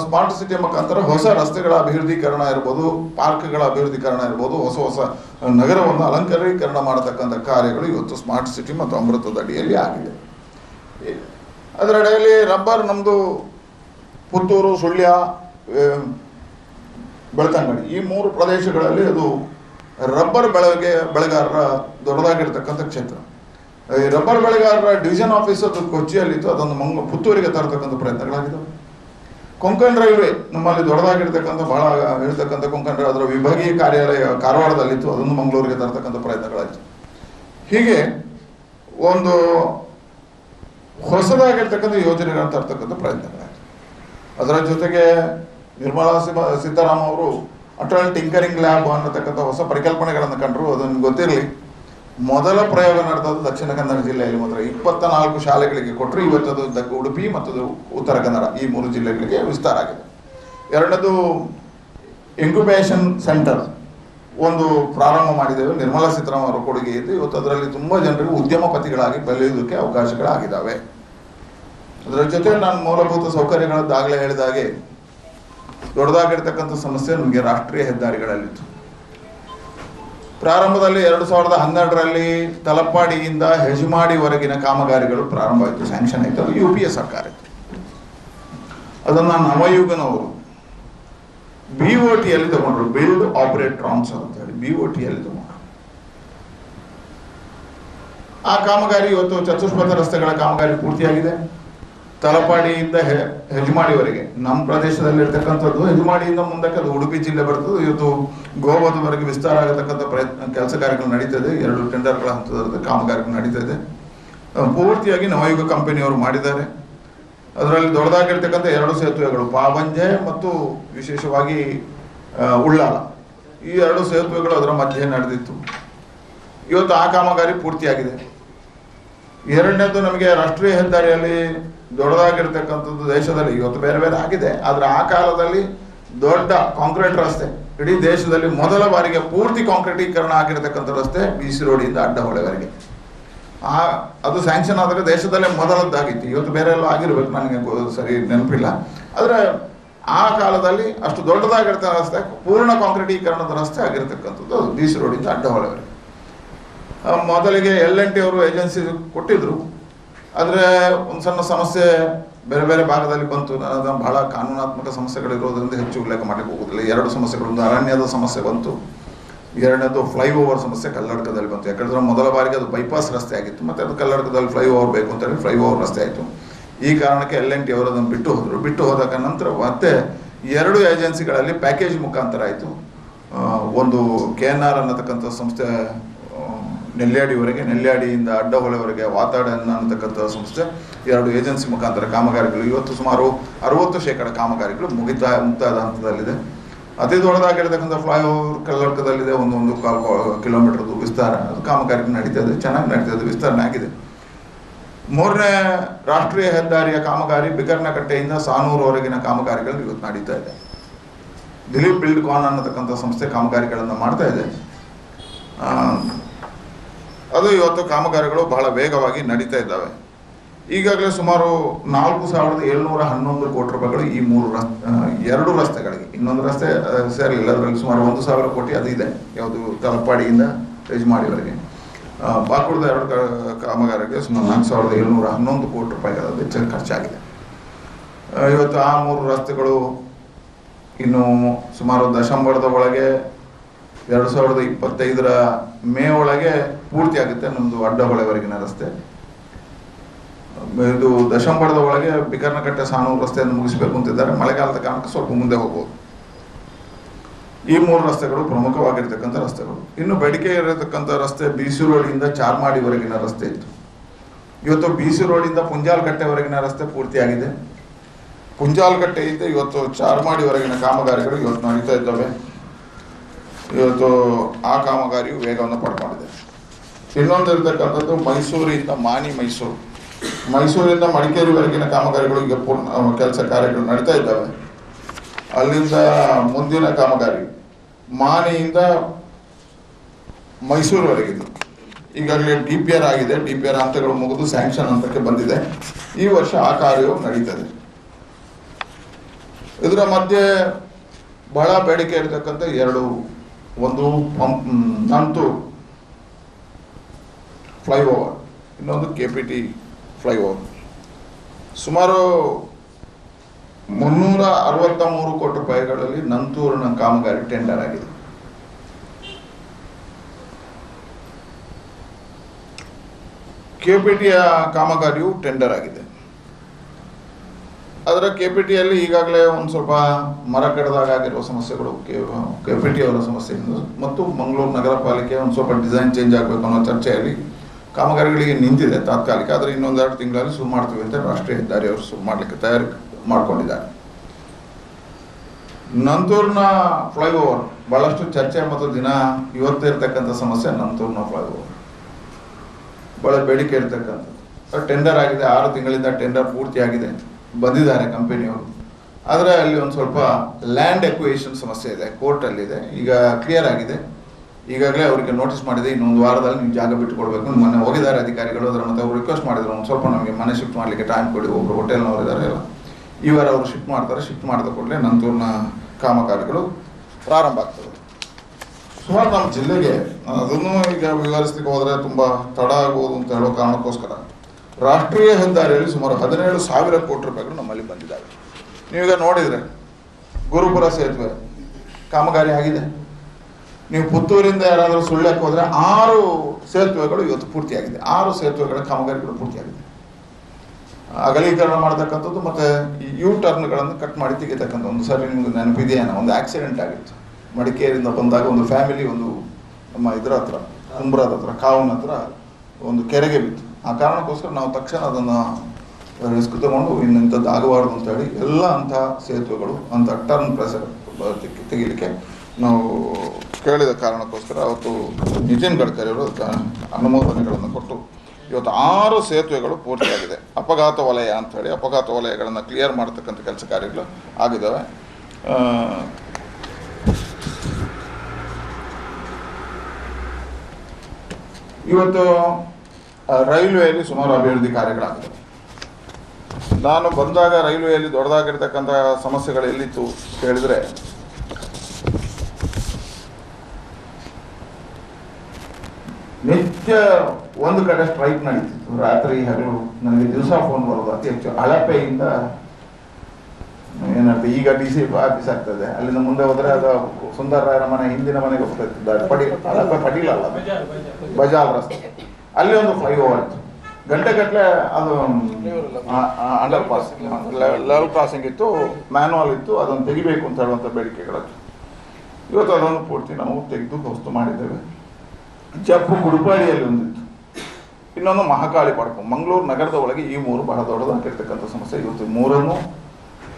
ಸ್ಮಾರ್ಟ್ ಸಿಟಿ ಮುಖಾಂತರ ಹೊಸ ರಸ್ತೆಗಳ ಅಭಿವೃದ್ಧೀಕರಣ ಇರ್ಬೋದು, ಪಾರ್ಕ್ಗಳ ಅಭಿವೃದ್ಧೀಕರಣ ಇರ್ಬೋದು, ಹೊಸ ಹೊಸ ನಗರವನ್ನು ಅಲಂಕಾರೀಕರಣ ಮಾಡತಕ್ಕಂಥ ಕಾರ್ಯಗಳು ಇವತ್ತು ಸ್ಮಾರ್ಟ್ ಸಿಟಿ ಮತ್ತು ಅಮೃತದ ಅಡಿಯಲ್ಲಿ ಆಗಿದೆ. ಅದರ ಅಡಿಯಲ್ಲಿ ರಬ್ಬರ್ ನಮ್ಮದು ಪುತ್ತೂರು, ಸುಳ್ಯ ಬೆಳ್ತಂಗಡಿ ಈ ಮೂರು ಪ್ರದೇಶಗಳಲ್ಲಿ ಅದು ರಬ್ಬರ್ ಬೆಳೆಗೆ ಬೆಳೆಗಾರರ ದೊಡ್ಡದಾಗಿರ್ತಕ್ಕಂಥ ಕ್ಷೇತ್ರ. ಈ ರಬ್ಬರ್ ಬೆಳೆಗಾರರ ಡಿವಿಷನ್ ಆಫೀಸ್ ಅದು ಕೊಚ್ಚಿಯಲ್ಲಿತ್ತು, ಅದೊಂದು ಮಂಗ, ಪುತ್ತೂರಿಗೆ ತರತಕ್ಕಂಥ ಪ್ರಯತ್ನಗಳಾಗಿದ್ದವು. ಕೊಂಕಣ ರೈಲ್ವೆ ನಮ್ಮಲ್ಲಿ ದೊಡ್ಡದಾಗಿರ್ತಕ್ಕಂಥ, ಬಹಳ ಇರ್ತಕ್ಕಂಥ ಕೊಂಕಣ ಅದರ ವಿಭಾಗೀಯ ಕಾರ್ಯಾಲಯ ಕಾರವಾರದಲ್ಲಿತ್ತು ಅದನ್ನು ಮಂಗಳೂರಿಗೆ ತರತಕ್ಕಂಥ ಪ್ರಯತ್ನಗಳಾಯಿತು ಹೀಗೆ ಒಂದು ಹೊಸದಾಗಿರ್ತಕ್ಕಂಥ ಯೋಜನೆಗಳನ್ನು ತರ್ತಕ್ಕಂಥ ಪ್ರಯತ್ನಗಳಾಯಿತು ಅದರ ಜೊತೆಗೆ ನಿರ್ಮಲಾ ಸಿಬ, ಸೀತಾರಾಮ್ ಅವರು ಅಟಲ್ ಟಿಂಕರಿಂಗ್ ಲ್ಯಾಬ್ ಅನ್ನತಕ್ಕಂಥ ಹೊಸ ಪರಿಕಲ್ಪನೆಗಳನ್ನು ಕಂಡರು ಅದು ನಿಮ್ಗೆ ಗೊತ್ತಿರಲಿ. ಮೊದಲ ಪ್ರಯೋಗ ನಡೆದದ್ದು ದಕ್ಷಿಣ ಕನ್ನಡ ಜಿಲ್ಲೆಯಲ್ಲಿ ಮಾತ್ರ. ಇಪ್ಪತ್ತ ನಾಲ್ಕು ಶಾಲೆಗಳಿಗೆ ಕೊಟ್ಟರು ಇವತ್ತದು ದಕ್ ಉಡುಪಿ ಮತ್ತು ಉತ್ತರ ಕನ್ನಡ, ಈ ಮೂರು ಜಿಲ್ಲೆಗಳಿಗೆ ವಿಸ್ತಾರ ಆಗಿದೆ. ಎರಡನೇದು ಇಂಕ್ಯುಬೇಷನ್ ಸೆಂಟರ್ ಒಂದು ಪ್ರಾರಂಭ ಮಾಡಿದ್ದೇವೆ. ನಿರ್ಮಲಾ ಸೀತಾರಾಮ್ ಅವರ ಕೊಡುಗೆ ಇದ್ದು, ಇವತ್ತು ಅದರಲ್ಲಿ ತುಂಬ ಜನರಿಗೆ ಉದ್ಯಮಪತಿಗಳಾಗಿ ಬೆಳೆಯುವುದಕ್ಕೆ ಅವಕಾಶಗಳಾಗಿದ್ದಾವೆ. ಅದರ ಜೊತೆ ನಾನು ಮೂಲಭೂತ ಸೌಕರ್ಯಗಳದ್ದಾಗಲೇ ಹೇಳಿದ ಹಾಗೆ ದೊಡ್ಡದಾಗಿರ್ತಕ್ಕಂಥ ಸಮಸ್ಯೆ ನಮಗೆ ರಾಷ್ಟ್ರೀಯ ಹೆದ್ದಾರಿಗಳಲ್ಲಿತ್ತು. ಪ್ರಾರಂಭದಲ್ಲಿ ಎರಡು ಸಾವಿರದ ಹನ್ನೆರಡರಲ್ಲಿ ತಲಪಾಡಿಯಿಂದ ಹೆಜಮಾಡಿವರೆಗಿನ ಕಾಮಗಾರಿಗಳು ಪ್ರಾರಂಭ ಆಯಿತು ಸ್ಯಾಂಕ್ಷನ್ ಆಯಿತು, ಅದು ಯು ಪಿ ಎ ಸರ್ಕಾರ ಅದನ್ನು ನವಯುಗನವರು ಬಿ ಒ ಟಿಯಲ್ಲಿ ತಗೊಂಡ್ರು ಬಿಲ್ಡ್ ಆಪರೇಟ್ ಟ್ರಾನ್ಸ್ಫರ್ ಅಂತ ಹೇಳಿ ಬಿ ಒ ಟಿಯಲ್ಲಿ ತಗೊಂಡ್ರು. ಆ ಕಾಮಗಾರಿ ಇವತ್ತು ಚತುಷ್ಪಥ ರಸ್ತೆಗಳ ಕಾಮಗಾರಿ ಪೂರ್ತಿಯಾಗಿದೆ. ತಲಪಾಡಿಯಿಂದ ಹೆಜಮಾಡಿವರೆಗೆ ನಮ್ಮ ಪ್ರದೇಶದಲ್ಲಿ ಇರ್ತಕ್ಕಂಥದ್ದು ಹೆಜಮಾಡಿಯಿಂದ ಮುಂದಕ್ಕೆ ಅದು ಉಡುಪಿ ಜಿಲ್ಲೆ ಬರ್ತದೆ. ಇವತ್ತು ಗೋವಾದವರೆಗೆ ವಿಸ್ತಾರ ಆಗತಕ್ಕಂಥ ಪ್ರಯತ್ನ, ಕೆಲಸ ಕಾರ್ಯಗಳು ನಡೀತದೆ ಎರಡು ಟೆಂಡರ್ಗಳ ಹಂತದ ಕಾಮಗಾರಿಗಳು ನಡೀತದೆ ಪೂರ್ತಿಯಾಗಿ ನವಯುಗ ಕಂಪನಿಯವರು ಮಾಡಿದ್ದಾರೆ. ಅದರಲ್ಲಿ ದೊಡ್ಡದಾಗಿರ್ತಕ್ಕಂಥ ಎರಡು ಸೇತುವೆಗಳು ಪಾವಂಜೆ ಮತ್ತು ವಿಶೇಷವಾಗಿ ಉಳ್ಳಾಲ. ಈ ಎರಡು ಸೇತುವೆಗಳು ಅದರ ಮಧ್ಯೆ ನಡೆದಿತ್ತು. ಇವತ್ತು ಆ ಕಾಮಗಾರಿ ಪೂರ್ತಿಯಾಗಿದೆ. ಎರಡನೇದು ನಮಗೆ ರಾಷ್ಟ್ರೀಯ ಹೆದ್ದಾರಿಯಲ್ಲಿ ದೊಡ್ಡದಾಗಿರ್ತಕ್ಕಂಥದ್ದು ದೇಶದಲ್ಲಿ ಇವತ್ತು ಬೇರೆ ಬೇರೆ ಆಗಿದೆ. ಆದರೆ ಆ ಕಾಲದಲ್ಲಿ ದೊಡ್ಡ ಕಾಂಕ್ರೀಟ್ ರಸ್ತೆ ಇಡೀ ದೇಶದಲ್ಲಿ ಮೊದಲ ಬಾರಿಗೆ ಪೂರ್ತಿ ಕಾಂಕ್ರೀಟೀಕರಣ ಆಗಿರತಕ್ಕಂಥ ರಸ್ತೆ ಬಿ ಸಿ ರೋಡಿಂದ ಅಡ್ಡಹೊಳೆವರೆಗೆ ಆ ಅದು ಸ್ಯಾಂಕ್ಷನ್ ಆದರೆ ದೇಶದಲ್ಲೇ ಮೊದಲದ್ದಾಗಿತ್ತು. ಇವತ್ತು ಬೇರೆ ಎಲ್ಲ ಆಗಿರ್ಬೇಕು ನನಗೆ ಸರಿ ನೆನಪಿಲ್ಲ. ಆದರೆ ಆ ಕಾಲದಲ್ಲಿ ಅಷ್ಟು ದೊಡ್ಡದಾಗಿರ್ತಕ್ಕಂಥ ರಸ್ತೆ ಪೂರ್ಣ ಕಾಂಕ್ರೀಟೀಕರಣದ ರಸ್ತೆ ಆಗಿರ್ತಕ್ಕಂಥದ್ದು ಅದು ಬಿ ಸಿ ರೋಡಿಂದ ಅಡ್ಡಹೊಳೆವರೆಗೆ ಆ, ಮೊದಲಿಗೆ ಎಲ್ ಎನ್ ಟಿ ಅವರು ಏಜೆನ್ಸಿ ಕೊಟ್ಟಿದ್ರು. ಆದರೆ ಒಂದು ಸಣ್ಣ ಸಮಸ್ಯೆ ಬೇರೆ ಬೇರೆ ಭಾಗದಲ್ಲಿ ಬಂತು. ನಾನು ಭಾಳ ಬಹಳ ಕಾನೂನಾತ್ಮಕ ಸಮಸ್ಯೆಗಳಿರೋದ್ರಿಂದ ಹೆಚ್ಚು ಉಲ್ಲೇಖ ಮಾಡಲಿಕ್ಕೆ ಹೋಗೋದಿಲ್ಲ. ಎರಡು ಸಮಸ್ಯೆಗಳು ಒಂದು ಅರಣ್ಯದ ಸಮಸ್ಯೆ ಬಂತು. ಎರಡನೇದು ಫ್ಲೈಓವರ್ ಸಮಸ್ಯೆ ಕಲ್ಲಡಕದಲ್ಲಿ ಬಂತು. ಯಾಕಂದ್ರೆ ಮೊದಲ ಬಾರಿಗೆ ಅದು ಬೈಪಾಸ್ ರಸ್ತೆ ಆಗಿತ್ತು. ಮತ್ತು ಅದು ಕಲ್ಲಡಕದಲ್ಲಿ ಫ್ಲೈಓವರ್ ಬೇಕು ಅಂತ ಹೇಳಿ ಫ್ಲೈ ಓವರ್ ರಸ್ತೆ ಆಯಿತು. ಈ ಕಾರಣಕ್ಕೆ ಎಲ್ ಎನ್ ಟಿ ಅವರು ಅದನ್ನು ಬಿಟ್ಟು ಹೋದರು. ಬಿಟ್ಟು ಹೋದಾಗ ನಂತರ ಮತ್ತೆ ಎರಡು ಏಜೆನ್ಸಿಗಳಲ್ಲಿ ಪ್ಯಾಕೇಜ್ ಮುಖಾಂತರ ಆಯಿತು. ಒಂದು ಕೆ ಎನ್ ಆರ್ ಅನ್ನತಕ್ಕಂಥ ಸಂಸ್ಥೆ ನೆಲ್ಯಾಡಿವರೆಗೆ, ನೆಲ್ಯಾಡಿಯಿಂದ ಅಡ್ಡಹೊಳೆವರೆಗೆ ವಾತಾಡ ಅನ್ನತಕ್ಕಂಥ ಸಂಸ್ಥೆ ಎರಡು ಏಜೆನ್ಸಿ ಮುಖಾಂತರ ಕಾಮಗಾರಿಗಳು, ಇವತ್ತು ಸುಮಾರು ಅರವತ್ತು ಶೇಕಡ ಕಾಮಗಾರಿಗಳು ಮುಗಿತಾ ಮುಕ್ತಾಯದ ಹಂತದಲ್ಲಿದೆ. ಅತಿ ದೊಡ್ಡದಾಗಿರ್ತಕ್ಕಂಥ ಫ್ಲೈಓವರ್ ಕಲ್ಲಡ್ಕದಲ್ಲಿದೆ ಒಂದು ಒಂದು ಕಾಲ್ ಕಿಲೋಮೀಟರ್ದು ವಿಸ್ತಾರ. ಅದು ಕಾಮಗಾರಿ ನಡೀತಾ ಇದೆ, ಚೆನ್ನಾಗಿ ನಡೀತಾ ಇದೆ, ವಿಸ್ತರಣೆ ಆಗಿದೆ. ಮೂರನೇ ರಾಷ್ಟ್ರೀಯ ಹೆದ್ದಾರಿಯ ಕಾಮಗಾರಿ ಬಿಕರ್ನಕಟ್ಟೆಯಿಂದ ಸಾನೂರುವರೆಗಿನ ಕಾಮಗಾರಿಗಳು ಇವತ್ತು ನಡೀತಾ ಇದೆ. ದಿಲೀಪ್ ಬಿಲ್ಡ್ ಕಾನ್ ಅನ್ನತಕ್ಕಂಥ ಸಂಸ್ಥೆ ಕಾಮಗಾರಿಗಳನ್ನು ಮಾಡ್ತಾ ಇದೆ. ಅದು ಇವತ್ತು ಕಾಮಗಾರಿಗಳು ಬಹಳ ವೇಗವಾಗಿ ನಡೀತಾ ಇದ್ದಾವೆ. ಈಗಾಗಲೇ ಸುಮಾರು ನಾಲ್ಕು ಸಾವಿರದ ಏಳ್ನೂರ ಹನ್ನೊಂದು ಕೋಟಿ ರೂಪಾಯಿಗಳು ಈ ಮೂರು ರಸ್ ಎರಡು ರಸ್ತೆಗಳಿಗೆ, ಇನ್ನೊಂದು ರಸ್ತೆ ಸೇರಲಿಲ್ಲ ಅದರಲ್ಲಿ ಸುಮಾರು ಒಂದು ಸಾವಿರ ಕೋಟಿ ಅದು ಇದೆ, ಯಾವುದು ತಲಪಾಡಿಯಿಂದ ಯಜಮಾಡಿವರೆಗೆ ಬಾಕುಳದ ಎರಡು ಕಾಮಗಾರಿಗೆ ಸುಮಾರು ನಾಲ್ಕು ಸಾವಿರದ ಏಳ್ನೂರ ಹನ್ನೊಂದು ಕೋಟಿ ರೂಪಾಯಿಗಳ ವೆಚ್ಚ ಖರ್ಚಾಗಿದೆ. ಇವತ್ತು ಆ ಮೂರು ರಸ್ತೆಗಳು ಇನ್ನು ಸುಮಾರು ದಶಂಬರದ ಒಳಗೆ ಎರಡು ಸಾವಿರದ ಇಪ್ಪತ್ತೈದರ ಮೇ ಒಳಗೆ ಪೂರ್ತಿ ಆಗುತ್ತೆ ನಮ್ಮದು ಅಡ್ಡಹೊಳೆವರೆಗಿನ ರಸ್ತೆ. ಇದು ದಶಂಬರದ ಒಳಗೆ ಬಿಕರ್ನಕಟ್ಟೆ ಸಾನೂರು ರಸ್ತೆಯನ್ನು ಮುಗಿಸಬೇಕು ಅಂತಿದ್ದಾರೆ. ಮಳೆಗಾಲದ ಕಾರಣಕ್ಕೆ ಸ್ವಲ್ಪ ಮುಂದೆ ಹೋಗ್ಬೋದು. ಈ ಮೂರು ರಸ್ತೆಗಳು ಪ್ರಮುಖವಾಗಿರ್ತಕ್ಕಂಥ ರಸ್ತೆಗಳು. ಇನ್ನು ಬೇಡಿಕೆ ಇರತಕ್ಕಂಥ ರಸ್ತೆ ಬಿ ಸಿ ರೋಡಿಂದ ಚಾರ್ಮಾಡಿವರೆಗಿನ ರಸ್ತೆ ಇತ್ತು. ಇವತ್ತು ಬಿ ಸಿ ರೋಡಿಂದ ಪುಂಜಾಲ್ಕಟ್ಟೆವರೆಗಿನ ರಸ್ತೆ ಪೂರ್ತಿಯಾಗಿದೆ ಪುಂಜಾಲ್ಕಟ್ಟೆಯಿಂದ ಇವತ್ತು ಚಾರ್ಮಾಡಿವರೆಗಿನ ಕಾಮಗಾರಿಗಳು ಇವತ್ತು ನಡೀತಾ ಇದ್ದಾವೆ. ಇವತ್ತು ಆ ಕಾಮಗಾರಿಯು ವೇಗವನ್ನು ಪಡ್ಕೊಂಡಿದೆ. ಇನ್ನೊಂದು ಇರತಕ್ಕಂಥದ್ದು ಮೈಸೂರಿಂದ ಮಾನಿ ಮೈಸೂರು. ಮೈಸೂರಿಂದ ಮಡಿಕೇರಿವರೆಗಿನ ಕಾಮಗಾರಿಗಳು ಈಗ ಪೂರ್ಣ ಕೆಲಸ ಕಾರ್ಯಗಳು ನಡೀತಾ ಇದ್ದಾವೆ. ಅಲ್ಲಿಂದ ಮುಂದಿನ ಕಾಮಗಾರಿ ಮಾನಿಯಿಂದ ಮೈಸೂರುವರೆಗಿದ್ದು. ಈಗಾಗಲೇ ಡಿ ಪಿ ಆರ್ ಆಗಿದೆ. ಡಿ ಪಿ ಆರ್ ಹಂತಗಳು ಮುಗಿದು ಸ್ಯಾಂಕ್ಷನ್ ಹಂತಕ್ಕೆ ಬಂದಿದೆ. ಈ ವರ್ಷ ಆ ಕಾರ್ಯವು ನಡೀತದೆ. ಇದರ ಮಧ್ಯೆ ಬಹಳ ಬೇಡಿಕೆ ಇರತಕ್ಕಂಥ ಎರಡು ಒಂದು ನಂತೂರು ಫ್ಲೈಓವರ್, ಇನ್ನೊಂದು ಕೆ ಪಿ ಟಿ ಫ್ಲೈಓವರ್. ಸುಮಾರು ಮುನ್ನೂರ ಅರವತ್ತ ಮೂರು ಕೋಟಿ ರೂಪಾಯಿಗಳಲ್ಲಿ ನಂತೂರಿನ ಕಾಮಗಾರಿ ಟೆಂಡರ್ ಆಗಿದೆ. ಕೆ ಪಿ ಟಿಯ ಕಾಮಗಾರಿಯು ಟೆಂಡರ್ ಆಗಿದೆ. ಅದರ ಕೆ ಪಿ ಟಿಯಲ್ಲಿ ಈಗಾಗಲೇ ಒಂದು ಸ್ವಲ್ಪ ಮರ ಕಡ್ದಾಗ ಆಗಿರುವ ಸಮಸ್ಯೆಗಳು ಕೆ ಪಿ ಟಿ ಅವರ ಸಮಸ್ಯೆಯಿಂದ ಮತ್ತು ಮಂಗಳೂರು ನಗರ ಪಾಲಿಕೆ ಒಂದು ಸ್ವಲ್ಪ ಡಿಸೈನ್ ಚೇಂಜ್ ಆಗಬೇಕು ಅನ್ನೋ ಚರ್ಚೆಯಲ್ಲಿ ಕಾಮಗಾರಿಗಳಿಗೆ ನಿಂತಿದೆ ತಾತ್ಕಾಲಿಕ. ಆದರೆ ಇನ್ನೊಂದೆರಡು ತಿಂಗಳಲ್ಲಿ ಶುರು ಮಾಡ್ತೀವಿ ಅಂತ ರಾಷ್ಟ್ರೀಯ ಹೆದ್ದಾರಿ ಅವರು ಶುರು ಮಾಡಲಿಕ್ಕೆ ತಯಾರಿ ಮಾಡ್ಕೊಂಡಿದ್ದಾರೆ. ನಂತೂರಿನ ಫ್ಲೈಓವರ್ ಬಹಳಷ್ಟು ಚರ್ಚೆ ಮತ್ತು ದಿನ ಇವತ್ತೇ ಇರ್ತಕ್ಕಂಥ ಸಮಸ್ಯೆ ನಂತೂರಿನ ಫ್ಲೈಓವರ್ ಬಹಳ ಬೇಡಿಕೆ ಇರ್ತಕ್ಕಂಥದ್ದು. ಟೆಂಡರ್ ಆಗಿದೆ, ಆರು ತಿಂಗಳಿಂದ ಟೆಂಡರ್ ಪೂರ್ತಿ ಆಗಿದೆ ಬಂದಿದ್ದಾರೆ ಕಂಪನಿಯವರು. ಆದರೆ ಅಲ್ಲಿ ಒಂದು ಸ್ವಲ್ಪ ಲ್ಯಾಂಡ್ ಎಕ್ವೇಷನ್ ಸಮಸ್ಯೆ ಇದೆ ಕೋರ್ಟಲ್ಲಿದೆ ಈಗ ಕ್ಲಿಯರ್ ಆಗಿದೆ. ಈಗಾಗಲೇ ಅವರಿಗೆ ನೋಟಿಸ್ ಮಾಡಿದೆ, ಇನ್ನೊಂದು ವಾರದಲ್ಲಿ ನೀವು ಜಾಗ ಬಿಟ್ಟುಕೊಡ್ಬೇಕು ಮೊನ್ನೆ ಹೋಗಿದ್ದಾರೆ ಅಧಿಕಾರಿಗಳು, ಅದರ ಮತ್ತೆ ಅವರು ರಿಕ್ವೆಸ್ಟ್ ಮಾಡಿದ್ರು. ಒಂದು ಸ್ವಲ್ಪ ನಮಗೆ ಮನೆ ಶಿಫ್ಟ್ ಮಾಡಲಿಕ್ಕೆ ಟೈಮ್ ಕೊಡಿ ಒಬ್ಬರು ಹೋಟೆಲ್ನವ್ರು ಇದ್ದಾರೆ ಎಲ್ಲ. ಈ ವಾರ ಅವರು ಶಿಫ್ಟ್ ಮಾಡ್ತಾರೆ. ಶಿಫ್ಟ್ ಮಾಡಿದ ಕೂಡಲೇ ನಂತೂರ್ನ ಕಾಮಗಾರಿಗಳು ಪ್ರಾರಂಭ ಆಗ್ತದೆ. ಸುಮಾರು ನಮ್ಮ ಜಿಲ್ಲೆಗೆ, ಅದನ್ನು ಈಗ ವಿವರಿಸ್ಲಿಕ್ಕೆ ಹೋದರೆ ತುಂಬ ತಡ ಆಗ್ಬೋದು ಅಂತ ಹೇಳೋ ಕಾರಣಕ್ಕೋಸ್ಕರ ರಾಷ್ಟ್ರೀಯ ಹೆದ್ದಾರಿಯಲ್ಲಿ ಸುಮಾರು ಹದಿನೇಳು ಸಾವಿರ ಕೋಟಿ ರೂಪಾಯಿಗಳು ನಮ್ಮಲ್ಲಿ ಬಂದಿದ್ದಾವೆ. ನೀವೀಗ ನೋಡಿದರೆ ಗುರುಪುರ ಸೇತುವೆ ಕಾಮಗಾರಿ ಆಗಿದೆ. ನೀವು ಪುತ್ತೂರಿಂದ ಯಾರಾದರೂ ಸುಳ್ಳಕ್ಕೆ ಹೋದರೆ ಆರು ಸೇತುವೆಗಳು ಇವತ್ತು ಪೂರ್ತಿಯಾಗಿದೆ. ಆರು ಸೇತುವೆಗಳ ಕಾಮಗಾರಿಗಳು ಪೂರ್ತಿಯಾಗಿದೆ. ಅಗಲೀಕರಣ ಮಾಡತಕ್ಕಂಥದ್ದು ಮತ್ತು ಯೂ ಟರ್ನ್ಗಳನ್ನು ಕಟ್ ಮಾಡಿ ತೆಗಿತಕ್ಕಂಥ ಒಂದು ಸಾರಿ ನಿಮ್ಗೆ ನೆನಪಿದೆಯೇನೋ ಒಂದು ಆಕ್ಸಿಡೆಂಟ್ ಆಗಿತ್ತು. ಮಡಿಕೇರಿಯಿಂದ ಬಂದಾಗ ಒಂದು ಫ್ಯಾಮಿಲಿ ಒಂದು ನಮ್ಮ ಇದ್ರ ಹತ್ರ, ಕುಂಬ್ರದ ಹತ್ರ, ಕಾವನ ಹತ್ರ ಒಂದು ಕೆರೆಗೆ ಬಿತ್ತು. ಆ ಕಾರಣಕ್ಕೋಸ್ಕರ ನಾವು ತಕ್ಷಣ ಅದನ್ನು ರಿಸ್ಕ್ ತಗೊಂಡು ಇನ್ನಿಂಥದ್ದು ಆಗಬಾರ್ದು ಅಂತ ಹೇಳಿ ಎಲ್ಲ ಅಂಥ ಸೇತುವೆಗಳು, ಅಂಥ ಟರ್ನ್ ಪ್ರೆಸರ್ ತೆಗಿಲಿಕ್ಕೆ ನಾವು ಕೇಳಿದ ಕಾರಣಕ್ಕೋಸ್ಕರ ಅವತ್ತು ನಿತಿನ್ ಗಡ್ಕರಿ ಅವರು ಅನುಮೋದನೆಗಳನ್ನು ಕೊಟ್ಟು ಇವತ್ತು ಆರು ಸೇತುವೆಗಳು ಪೂರ್ತಿಯಾಗಿದೆ. ಅಪಘಾತ ವಲಯ ಅಂತ ಹೇಳಿ ಅಪಘಾತ ವಲಯಗಳನ್ನು ಕ್ಲಿಯರ್ ಮಾಡ್ತಕ್ಕಂಥ ಕೆಲಸ ಕಾರ್ಯಗಳು ಆಗಿದ್ದಾವೆ. ಇವತ್ತು ರೈಲ್ವೆಯಲ್ಲಿ ಸುಮಾರು ಅಭಿವೃದ್ಧಿ ಕಾರ್ಯಗಳಾಗಿದೆ ನಾನು ಬಂದಾಗ ರೈಲ್ವೆಯಲ್ಲಿ ದೊಡ್ಡದಾಗಿರ್ತಕ್ಕಂಥ ಸಮಸ್ಯೆಗಳು ಎಲ್ಲಿತ್ತು ಹೇಳಿದ್ರೆ ನಿತ್ಯ ಒಂದು ಕಡೆ ಸ್ಟ್ರೈಕ್ ನಡೀತಿತ್ತು. ರಾತ್ರಿ ಹಗಲು ನನಗೆ ದಿವಸ ಫೋನ್ ಬರೋದು ಅತಿ ಹೆಚ್ಚು ಅಳಪೆಯಿಂದ ಏನಂತ ಈಗ ಡಿ ಸಿ ಆಫೀಸ್ ಆಗ್ತದೆ. ಅಲ್ಲಿಂದ ಮುಂದೆ ಹೋದ್ರೆ ಅದು ಸುಂದರ ರಾಯರ ಮನೆ ಹಿಂದಿನ ಮನೆಗೆ ಹೋಗ್ತಾ ಪಡಿ ಅಳಪೆ ಪಡಿಲಲ್ಲ. ಬಜಾಲ್. ಬಜಾರ್ ರಸ್ತೆ. ಅಲ್ಲಿ ಒಂದು ಫ್ಲೈಓವರ್ ಇತ್ತು ಗಂಟೆಗಟ್ಟಲೆ ಅದು ಅಂಡರ್ ಪಾಸ್ ಲೆವೆಲ್ ಕ್ರಾಸಿಂಗ್ ಇತ್ತು ಮ್ಯಾನುವಲ್ ಇತ್ತು, ಅದನ್ನು ತೆಗಿಬೇಕು ಅಂತ ಹೇಳುವಂಥ ಬೇಡಿಕೆಗಳಿತ್ತು ಇವತ್ತು ಅದನ್ನು ಪೂರ್ತಿ ನಾವು ತೆಗೆದು ಹೊಸ್ತು ಮಾಡಿದ್ದೇವೆ. ಜಪ್ಪು ಗುಡುಪಾಡಿಯಲ್ಲಿ ಒಂದಿತ್ತು. ಇನ್ನೊಂದು ಮಹಾಕಾಳಿ ಪಡ್ಕು ಮಂಗಳೂರು ನಗರದ ಒಳಗೆ ಈ ಮೂರು ಬಹಳ ದೊಡ್ಡದಾಗಿರ್ತಕ್ಕಂಥ ಸಮಸ್ಯೆ. ಇವತ್ತು ಮೂರನ್ನು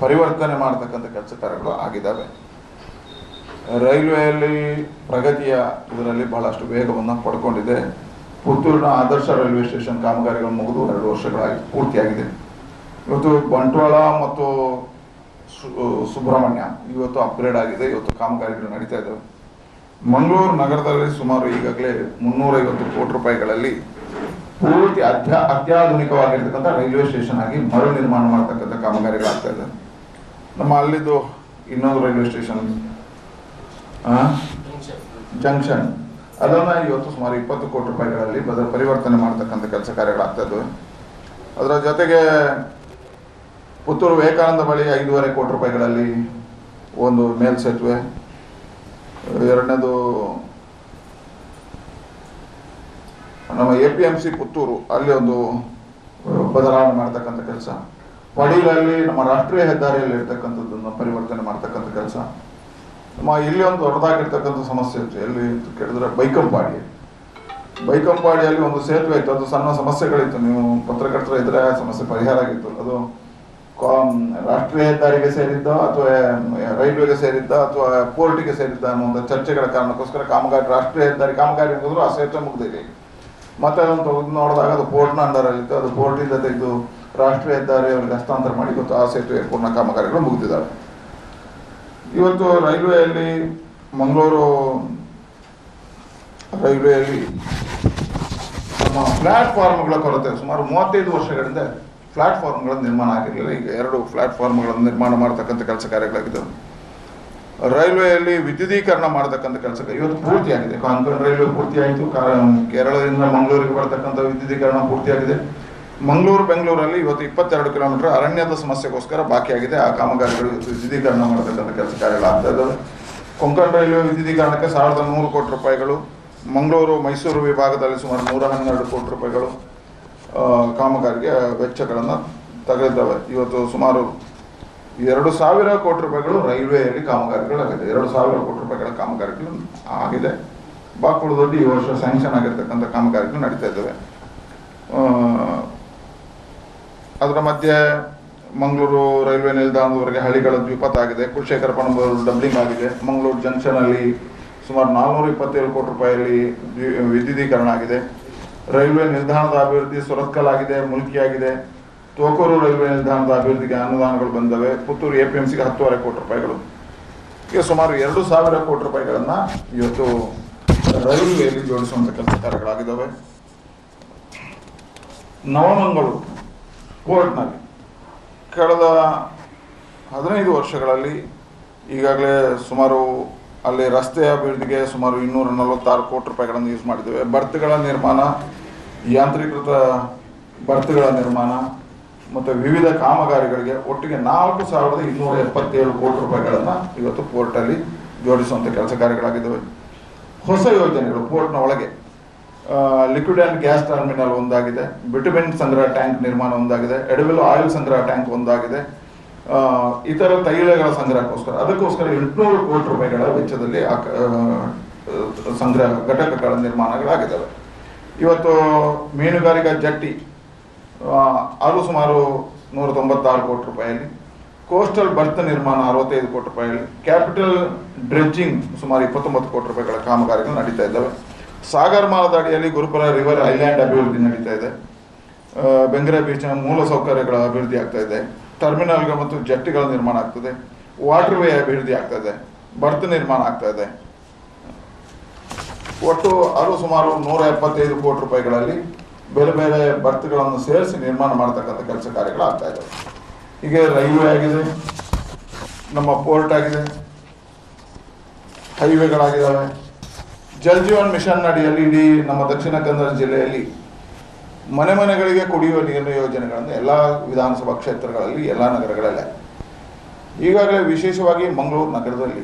ಪರಿವರ್ತನೆ ಮಾಡತಕ್ಕಂಥ ಕೆಲಸ ಕಾರ್ಯಗಳು ಆಗಿದ್ದಾವೆ ರೈಲ್ವೆಯಲ್ಲಿ ಪ್ರಗತಿಯ ಇದರಲ್ಲಿ ಬಹಳಷ್ಟು ವೇಗವನ್ನು ಪಡ್ಕೊಂಡಿದೆ. ಪುತ್ತೂರಿನ ಆದರ್ಶ ರೈಲ್ವೆ ಸ್ಟೇಷನ್ ಕಾಮಗಾರಿಗಳು ಮುಗಿದು ಎರಡು ವರ್ಷಗಳಾಗಿ ಪೂರ್ತಿಯಾಗಿದೆ. ಇವತ್ತು ಬಂಟ್ವಾಳ ಮತ್ತು ಸುಬ್ರಹ್ಮಣ್ಯ ಇವತ್ತು ಅಪ್ಗ್ರೇಡ್ ಆಗಿದೆ, ಇವತ್ತು ಕಾಮಗಾರಿಗಳು ನಡೀತಾ ಇದ್ದಾವೆ ಮಂಗಳೂರು ನಗರದಲ್ಲಿ ಸುಮಾರು ಈಗಾಗಲೇ ಮುನ್ನೂರೈವತ್ತು ಕೋಟಿ ರೂಪಾಯಿಗಳಲ್ಲಿ ಪೂರ್ತಿ ಅತ್ಯ ಅತ್ಯಾಧುನಿಕವಾಗಿರ್ತಕ್ಕಂಥ ರೈಲ್ವೆ ಸ್ಟೇಷನ್ ಆಗಿ ಮರು ನಿರ್ಮಾಣ ಮಾಡ್ತಕ್ಕಂಥ ಕಾಮಗಾರಿಗಳಾಗ್ತಾ ಇದೆ ನಮ್ಮ ಅಲ್ಲಿದ್ದು ಇನ್ನೊಂದು ರೈಲ್ವೆ ಸ್ಟೇಷನ್ ಜಂಕ್ಷನ್. ಅದನ್ನು ಇವತ್ತು ಸುಮಾರು ಇಪ್ಪತ್ತು ಕೋಟಿ ರೂಪಾಯಿಗಳಲ್ಲಿ ಬದಲು ಪರಿವರ್ತನೆ ಮಾಡ್ತಕ್ಕಂಥ ಕೆಲಸ ಕಾರ್ಯಗಳಾಗ್ತಾ ಇದ್ದಾವೆ ಅದರ ಜೊತೆಗೆ ಪುತ್ತೂರು ವಿವೇಕಾನಂದ ಬಳಿ ಐದೂವರೆ ಕೋಟಿ ರೂಪಾಯಿಗಳಲ್ಲಿ ಒಂದು ಮೇಲ್ಸೇತುವೆ ಎರಡನೇದು ನಮ್ಮ A P M C Puttur, ಅಲ್ಲಿ ಒಂದು ಬದಲಾವಣೆ ಮಾಡ್ತಕ್ಕಂಥ ಕೆಲಸ. ಪಡೀಲಲ್ಲಿ ನಮ್ಮ ರಾಷ್ಟ್ರೀಯ ಹೆದ್ದಾರಿಯಲ್ಲಿ ಇರ್ತಕ್ಕಂಥದ್ದನ್ನು ಪರಿವರ್ತನೆ ಮಾಡ್ತಕ್ಕಂಥ ಕೆಲಸ. ನಮ್ಮ ಇಲ್ಲಿ ಒಂದು ದೊಡ್ಡದಾಗಿರ್ತಕ್ಕಂಥ ಸಮಸ್ಯೆ ಇತ್ತು. ಎಲ್ಲಿ ಕೇಳಿದ್ರೆ ಬೈಕಂಪಾಡಿ. ಬೈಕಂಪಾಡಿಯಲ್ಲಿ ಒಂದು ಸೇತುವೆ ಇತ್ತು. ಅದು ಸಣ್ಣ ಸಮಸ್ಯೆಗಳಿತ್ತು. ನೀವು ಪತ್ರಕರ್ತರ ಇದ್ರೆ ಸಮಸ್ಯೆ ಪರಿಹಾರ ಆಗಿತ್ತು. ಅದು ರಾಷ್ಟ್ರೀಯ ಹೆದ್ದಾರಿಗೆ ಸೇರಿದ್ದ ಅಥವಾ ರೈಲ್ವೆಗೆ ಸೇರಿದ್ದ ಅಥವಾ ಕೋರ್ಟಿಗೆ ಸೇರಿದ್ದ ಒಂದು ಚರ್ಚೆಗಳ ಕಾರಣಕ್ಕೋಸ್ಕರ ಕಾಮಗಾರಿ, ರಾಷ್ಟ್ರೀಯ ಹೆದ್ದಾರಿ ಕಾಮಗಾರಿ ಮುಗಿದ್ರು ಆ ಸೇತುವೆ ಮುಗ್ದಿದೆ. ಮತ್ತೆ ಅದನ್ನು ತೆಗೆದು ನೋಡಿದಾಗ ಅದು ಪೋರ್ಟ್ನ ಅಂಡರಲ್ಲಿತ್ತು. ಅದು ಪೋರ್ಟಿಂದ ತೆಗೆದು ರಾಷ್ಟ್ರೀಯ ಹೆದ್ದಾರಿ ಅವರಿಗೆ ಹಸ್ತಾಂತರ ಮಾಡಿ, ಗೊತ್ತು ಆ ಸೇತುವೆ ಪೂರ್ಣ ಕಾಮಗಾರಿಗಳು ಮುಗಿದಿದ್ದಾವೆ. ಇವತ್ತು ರೈಲ್ವೆಯಲ್ಲಿ, ಮಂಗಳೂರು ರೈಲ್ವೆಯಲ್ಲಿ ನಮ್ಮ ಪ್ಲಾಟ್ಫಾರ್ಮ್ಗಳ ಕೊರತೆ. ಸುಮಾರು ಮೂವತ್ತೈದು ವರ್ಷಗಳಿಂದ ಪ್ಲಾಟ್ಫಾರ್ಮ್ಗಳ ನಿರ್ಮಾಣ ಆಗಿರಲಿಲ್ಲ. ಈಗ ಎರಡು ಪ್ಲಾಟ್ಫಾರ್ಮ್ಗಳನ್ನು ನಿರ್ಮಾಣ ಮಾಡ್ತಕ್ಕಂಥ ಕೆಲಸ ಕಾರ್ಯಗಳಾಗಿದ್ದವು. ರೈಲ್ವೆಯಲ್ಲಿ ವಿದ್ಯುದೀಕರಣ ಮಾಡತಕ್ಕಂಥ ಕೆಲಸ ಇವತ್ತು ಪೂರ್ತಿಯಾಗಿದೆ. ಕಾಂಕನ್ ರೈಲ್ವೆ ಪೂರ್ತಿಯಾಯಿತು. ಕೇರಳದಿಂದ ಮಂಗಳೂರಿಗೆ ಬರ್ತಕ್ಕಂಥ ವಿದ್ಯುದೀಕರಣ ಪೂರ್ತಿಯಾಗಿದೆ. ಮಂಗಳೂರು, ಬೆಂಗಳೂರಲ್ಲಿ ಇವತ್ತು ಇಪ್ಪತ್ತೆರಡು ಕಿಲೋಮೀಟರ್ ಅರಣ್ಯದ ಸಮಸ್ಯೆಗೋಸ್ಕರ ಬಾಕಿಯಾಗಿದೆ ಆ ಕಾಮಗಾರಿಗಳು ವಿದ್ಯುದೀಕರಣ ಮಾಡತಕ್ಕಂಥ ಕೆಲಸ ಕಾರ್ಯಗಳಾಗ್ತಾ ಇದ್ದಾವೆ ಕೊಂಕಣ ರೈಲ್ವೆ ವಿದ್ಯುದೀಕರಣಕ್ಕೆ ಸಾವಿರದ ನೂರು ಕೋಟಿ ರೂಪಾಯಿಗಳು, ಮಂಗಳೂರು, ಮೈಸೂರು ವಿಭಾಗದಲ್ಲಿ ಸುಮಾರು ನೂರ ಹನ್ನೆರಡು ಕೋಟಿ ರೂಪಾಯಿಗಳು ಕಾಮಗಾರಿಗೆ ವೆಚ್ಚಗಳನ್ನು ತೆಗೆದಿದ್ದಾವೆ ಇವತ್ತು ಸುಮಾರು ಎರಡು ಸಾವಿರ ಕೋಟಿ ರೂಪಾಯಿಗಳು ರೈಲ್ವೆಯಲ್ಲಿ ಕಾಮಗಾರಿಗಳಾಗಿದೆ. ಎರಡು ಸಾವಿರ ಕೋಟಿ ರೂಪಾಯಿಗಳ ಕಾಮಗಾರಿಗಳು ಆಗಿದೆ. ಬಾಕುಳದಲ್ಲಿ ಈ ವರ್ಷ ಸ್ಯಾಂಕ್ಷನ್ ಆಗಿರ್ತಕ್ಕಂಥ ಕಾಮಗಾರಿಗಳು ನಡೀತಾ ಇದ್ದಾವೆ. ಅದರ ಮಧ್ಯೆ ಮಂಗಳೂರು ರೈಲ್ವೆ ನಿಲ್ದಾಣದವರೆಗೆ ಹಳಿಗಳ ದ್ವಿಪಥ ಆಗಿದೆ. ಕುಲಶೇಖರ ಪಣಂಬೂರು ಡಬ್ಲಿಂಗ್ ಆಗಿದೆ. ಮಂಗಳೂರು ಜಂಕ್ಷನಲ್ಲಿ ಸುಮಾರು ನಾಲ್ನೂರ ಇಪ್ಪತ್ತೇಳು ಕೋಟಿ ರೂಪಾಯಿಯಲ್ಲಿ ವಿದ್ಯುದೀಕರಣ ಆಗಿದೆ. ರೈಲ್ವೆ ನಿಲ್ದಾಣದ ಅಭಿವೃದ್ಧಿ ಸುರತ್ಕಲ್ ಆಗಿದೆ ಮುಲ್ಕಿ ಆಗಿದೆ ತೋಕೂರು ರೈಲ್ವೆ ನಿಲ್ದಾಣದ ಅಭಿವೃದ್ಧಿಗೆ ಅನುದಾನಗಳು ಬಂದವೆ. ಪುತ್ತೂರು ಎ ಪಿ ಎಂ ಸಿಗೆ ಹತ್ತುವರೆ ಕೋಟಿ ರೂಪಾಯಿಗಳು. ಈಗ ಸುಮಾರು ಎರಡು ಸಾವಿರ ಕೋಟಿ ರೂಪಾಯಿಗಳನ್ನು ಇವತ್ತು ರೈಲ್ವೆಯಲ್ಲಿ ಜೋಡಿಸುವಂಥ ಕೆಲಸ ಕಾರ್ಯಗಳಾಗಿದ್ದಾವೆ. ನವಮಂಗಳೂರು ಪೋರ್ಟ್ನಲ್ಲಿ ಕಳೆದ ಹದಿನೈದು ವರ್ಷಗಳಲ್ಲಿ ಈಗಾಗಲೇ ಸುಮಾರು ಅಲ್ಲಿ ರಸ್ತೆ ಅಭಿವೃದ್ಧಿಗೆ ಸುಮಾರು ಇನ್ನೂರ ನಲವತ್ತಾರು ಕೋಟಿ ರೂಪಾಯಿಗಳನ್ನು ಯೂಸ್ ಮಾಡಿದ್ದೇವೆ. ಬರ್ತ್ಗಳ ನಿರ್ಮಾಣ, ಯಾಂತ್ರೀಕೃತ ಬರ್ತ್ಗಳ ನಿರ್ಮಾಣ ಮತ್ತು ವಿವಿಧ ಕಾಮಗಾರಿಗಳಿಗೆ ಒಟ್ಟಿಗೆ ನಾಲ್ಕು ಸಾವಿರದ ಇನ್ನೂರ ಎಪ್ಪತ್ತೇಳು ಕೋಟಿ ರೂಪಾಯಿಗಳನ್ನು ಇವತ್ತು ಪೋರ್ಟಲ್ಲಿ ಜೋಡಿಸುವಂಥ ಕೆಲಸ ಕಾರ್ಯಗಳಾಗಿದ್ದಾವೆ. ಹೊಸ ಯೋಜನೆಗಳು ಪೋರ್ಟ್ನ ಒಳಗೆ ಲಿಕ್ವಿಡ್ ಆ್ಯಂಡ್ ಗ್ಯಾಸ್ ಟರ್ಮಿನಲ್ ಒಂದಾಗಿದೆ. ಬಿಟಮಿನ್ ಸಂಗ್ರಹ ಟ್ಯಾಂಕ್ ನಿರ್ಮಾಣ ಒಂದಾಗಿದೆ. ಎಡವಿಲ್ ಆಯಿಲ್ ಸಂಗ್ರಹ ಟ್ಯಾಂಕ್ ಒಂದಾಗಿದೆ. ಇತರ ತೈಲಗಳ ಸಂಗ್ರಹಕ್ಕೋಸ್ಕರ ಅದಕ್ಕೋಸ್ಕರ ಎಂಟುನೂರು ಕೋಟಿ ರೂಪಾಯಿಗಳ ವೆಚ್ಚದಲ್ಲಿ ಆ ಸಂಗ್ರಹ ಘಟಕಗಳ ನಿರ್ಮಾಣಗಳಾಗಿದ್ದಾವೆ. ಇವತ್ತು ಮೀನುಗಾರಿಕಾ ಜಟ್ಟಿ ಅದು ಸುಮಾರು ನೂರ ತೊಂಬತ್ತಾರು ಕೋಟಿ ರೂಪಾಯಿಯಲ್ಲಿ ಕೋಸ್ಟಲ್ ಬರ್ತ್ ನಿರ್ಮಾಣ ಅರವತ್ತೈದು ಕೋಟಿ ರೂಪಾಯಿಯಲ್ಲಿ ಕ್ಯಾಪಿಟಲ್ ಡ್ರೆಡ್ಜಿಂಗ್ ಸುಮಾರು ಇಪ್ಪತ್ತೊಂಬತ್ತು ಕೋಟಿ ರೂಪಾಯಿಗಳ ಕಾಮಗಾರಿಗಳು ನಡೀತಾ ಇದ್ದಾವೆ. ಸಾಗರ್ ಮಾಲದ ಅಡಿಯಲ್ಲಿ ಗುರುಪುರ ರಿವರ್ ಐಲ್ಯಾಂಡ್ ಅಭಿವೃದ್ಧಿ ನಡೀತಾ ಇದೆ. ಬೆಂಗರೆ ಬೀಚ್ನ ಮೂಲ ಸೌಕರ್ಯಗಳ ಅಭಿವೃದ್ಧಿ ಆಗ್ತಾ ಇದೆ. ಟರ್ಮಿನಲ್ಗಳು ಮತ್ತು ಜಟ್ಟಿಗಳ ನಿರ್ಮಾಣ ಆಗ್ತದೆ. ವಾಟರ್ ವೇ ಅಭಿವೃದ್ಧಿ ಆಗ್ತಾ ಇದೆ. ಬರ್ತ್ ನಿರ್ಮಾಣ ಆಗ್ತಾ ಇದೆ. ಒಟ್ಟು ಅದು ಸುಮಾರು ನೂರ ಎಪ್ಪತ್ತೈದು ಕೋಟಿ ರೂಪಾಯಿಗಳಲ್ಲಿ ಬೇರೆ ಬೇರೆ ಬರ್ತ್ಗಳನ್ನು ಸೇರಿಸಿ ನಿರ್ಮಾಣ ಮಾಡತಕ್ಕಂಥ ಕೆಲಸ ಕಾರ್ಯಗಳು ಆಗ್ತಾ ಇದೆ. ಈಗ ರೈಲ್ವೆ ಆಗಿದೆ. ನಮ್ಮ ಪೋರ್ಟ್ ಆಗಿದೆ. ಹೈವೇಗಳಾಗಿದ್ದಾವೆ ಜಲ್ ಜೀವನ್ ಮಿಷನ್ ಅಡಿಯಲ್ಲಿ ಇಡೀ ನಮ್ಮ ದಕ್ಷಿಣ ಕನ್ನಡ ಜಿಲ್ಲೆಯಲ್ಲಿ ಮನೆ ಮನೆಗಳಿಗೆ ಕುಡಿಯುವ ನೀರಿನ ಯೋಜನೆಗಳನ್ನು ಎಲ್ಲ ವಿಧಾನಸಭಾ ಕ್ಷೇತ್ರಗಳಲ್ಲಿ, ಎಲ್ಲ ನಗರಗಳಲ್ಲೇ ಈಗಾಗಲೇ ವಿಶೇಷವಾಗಿ ಮಂಗಳೂರು ನಗರದಲ್ಲಿ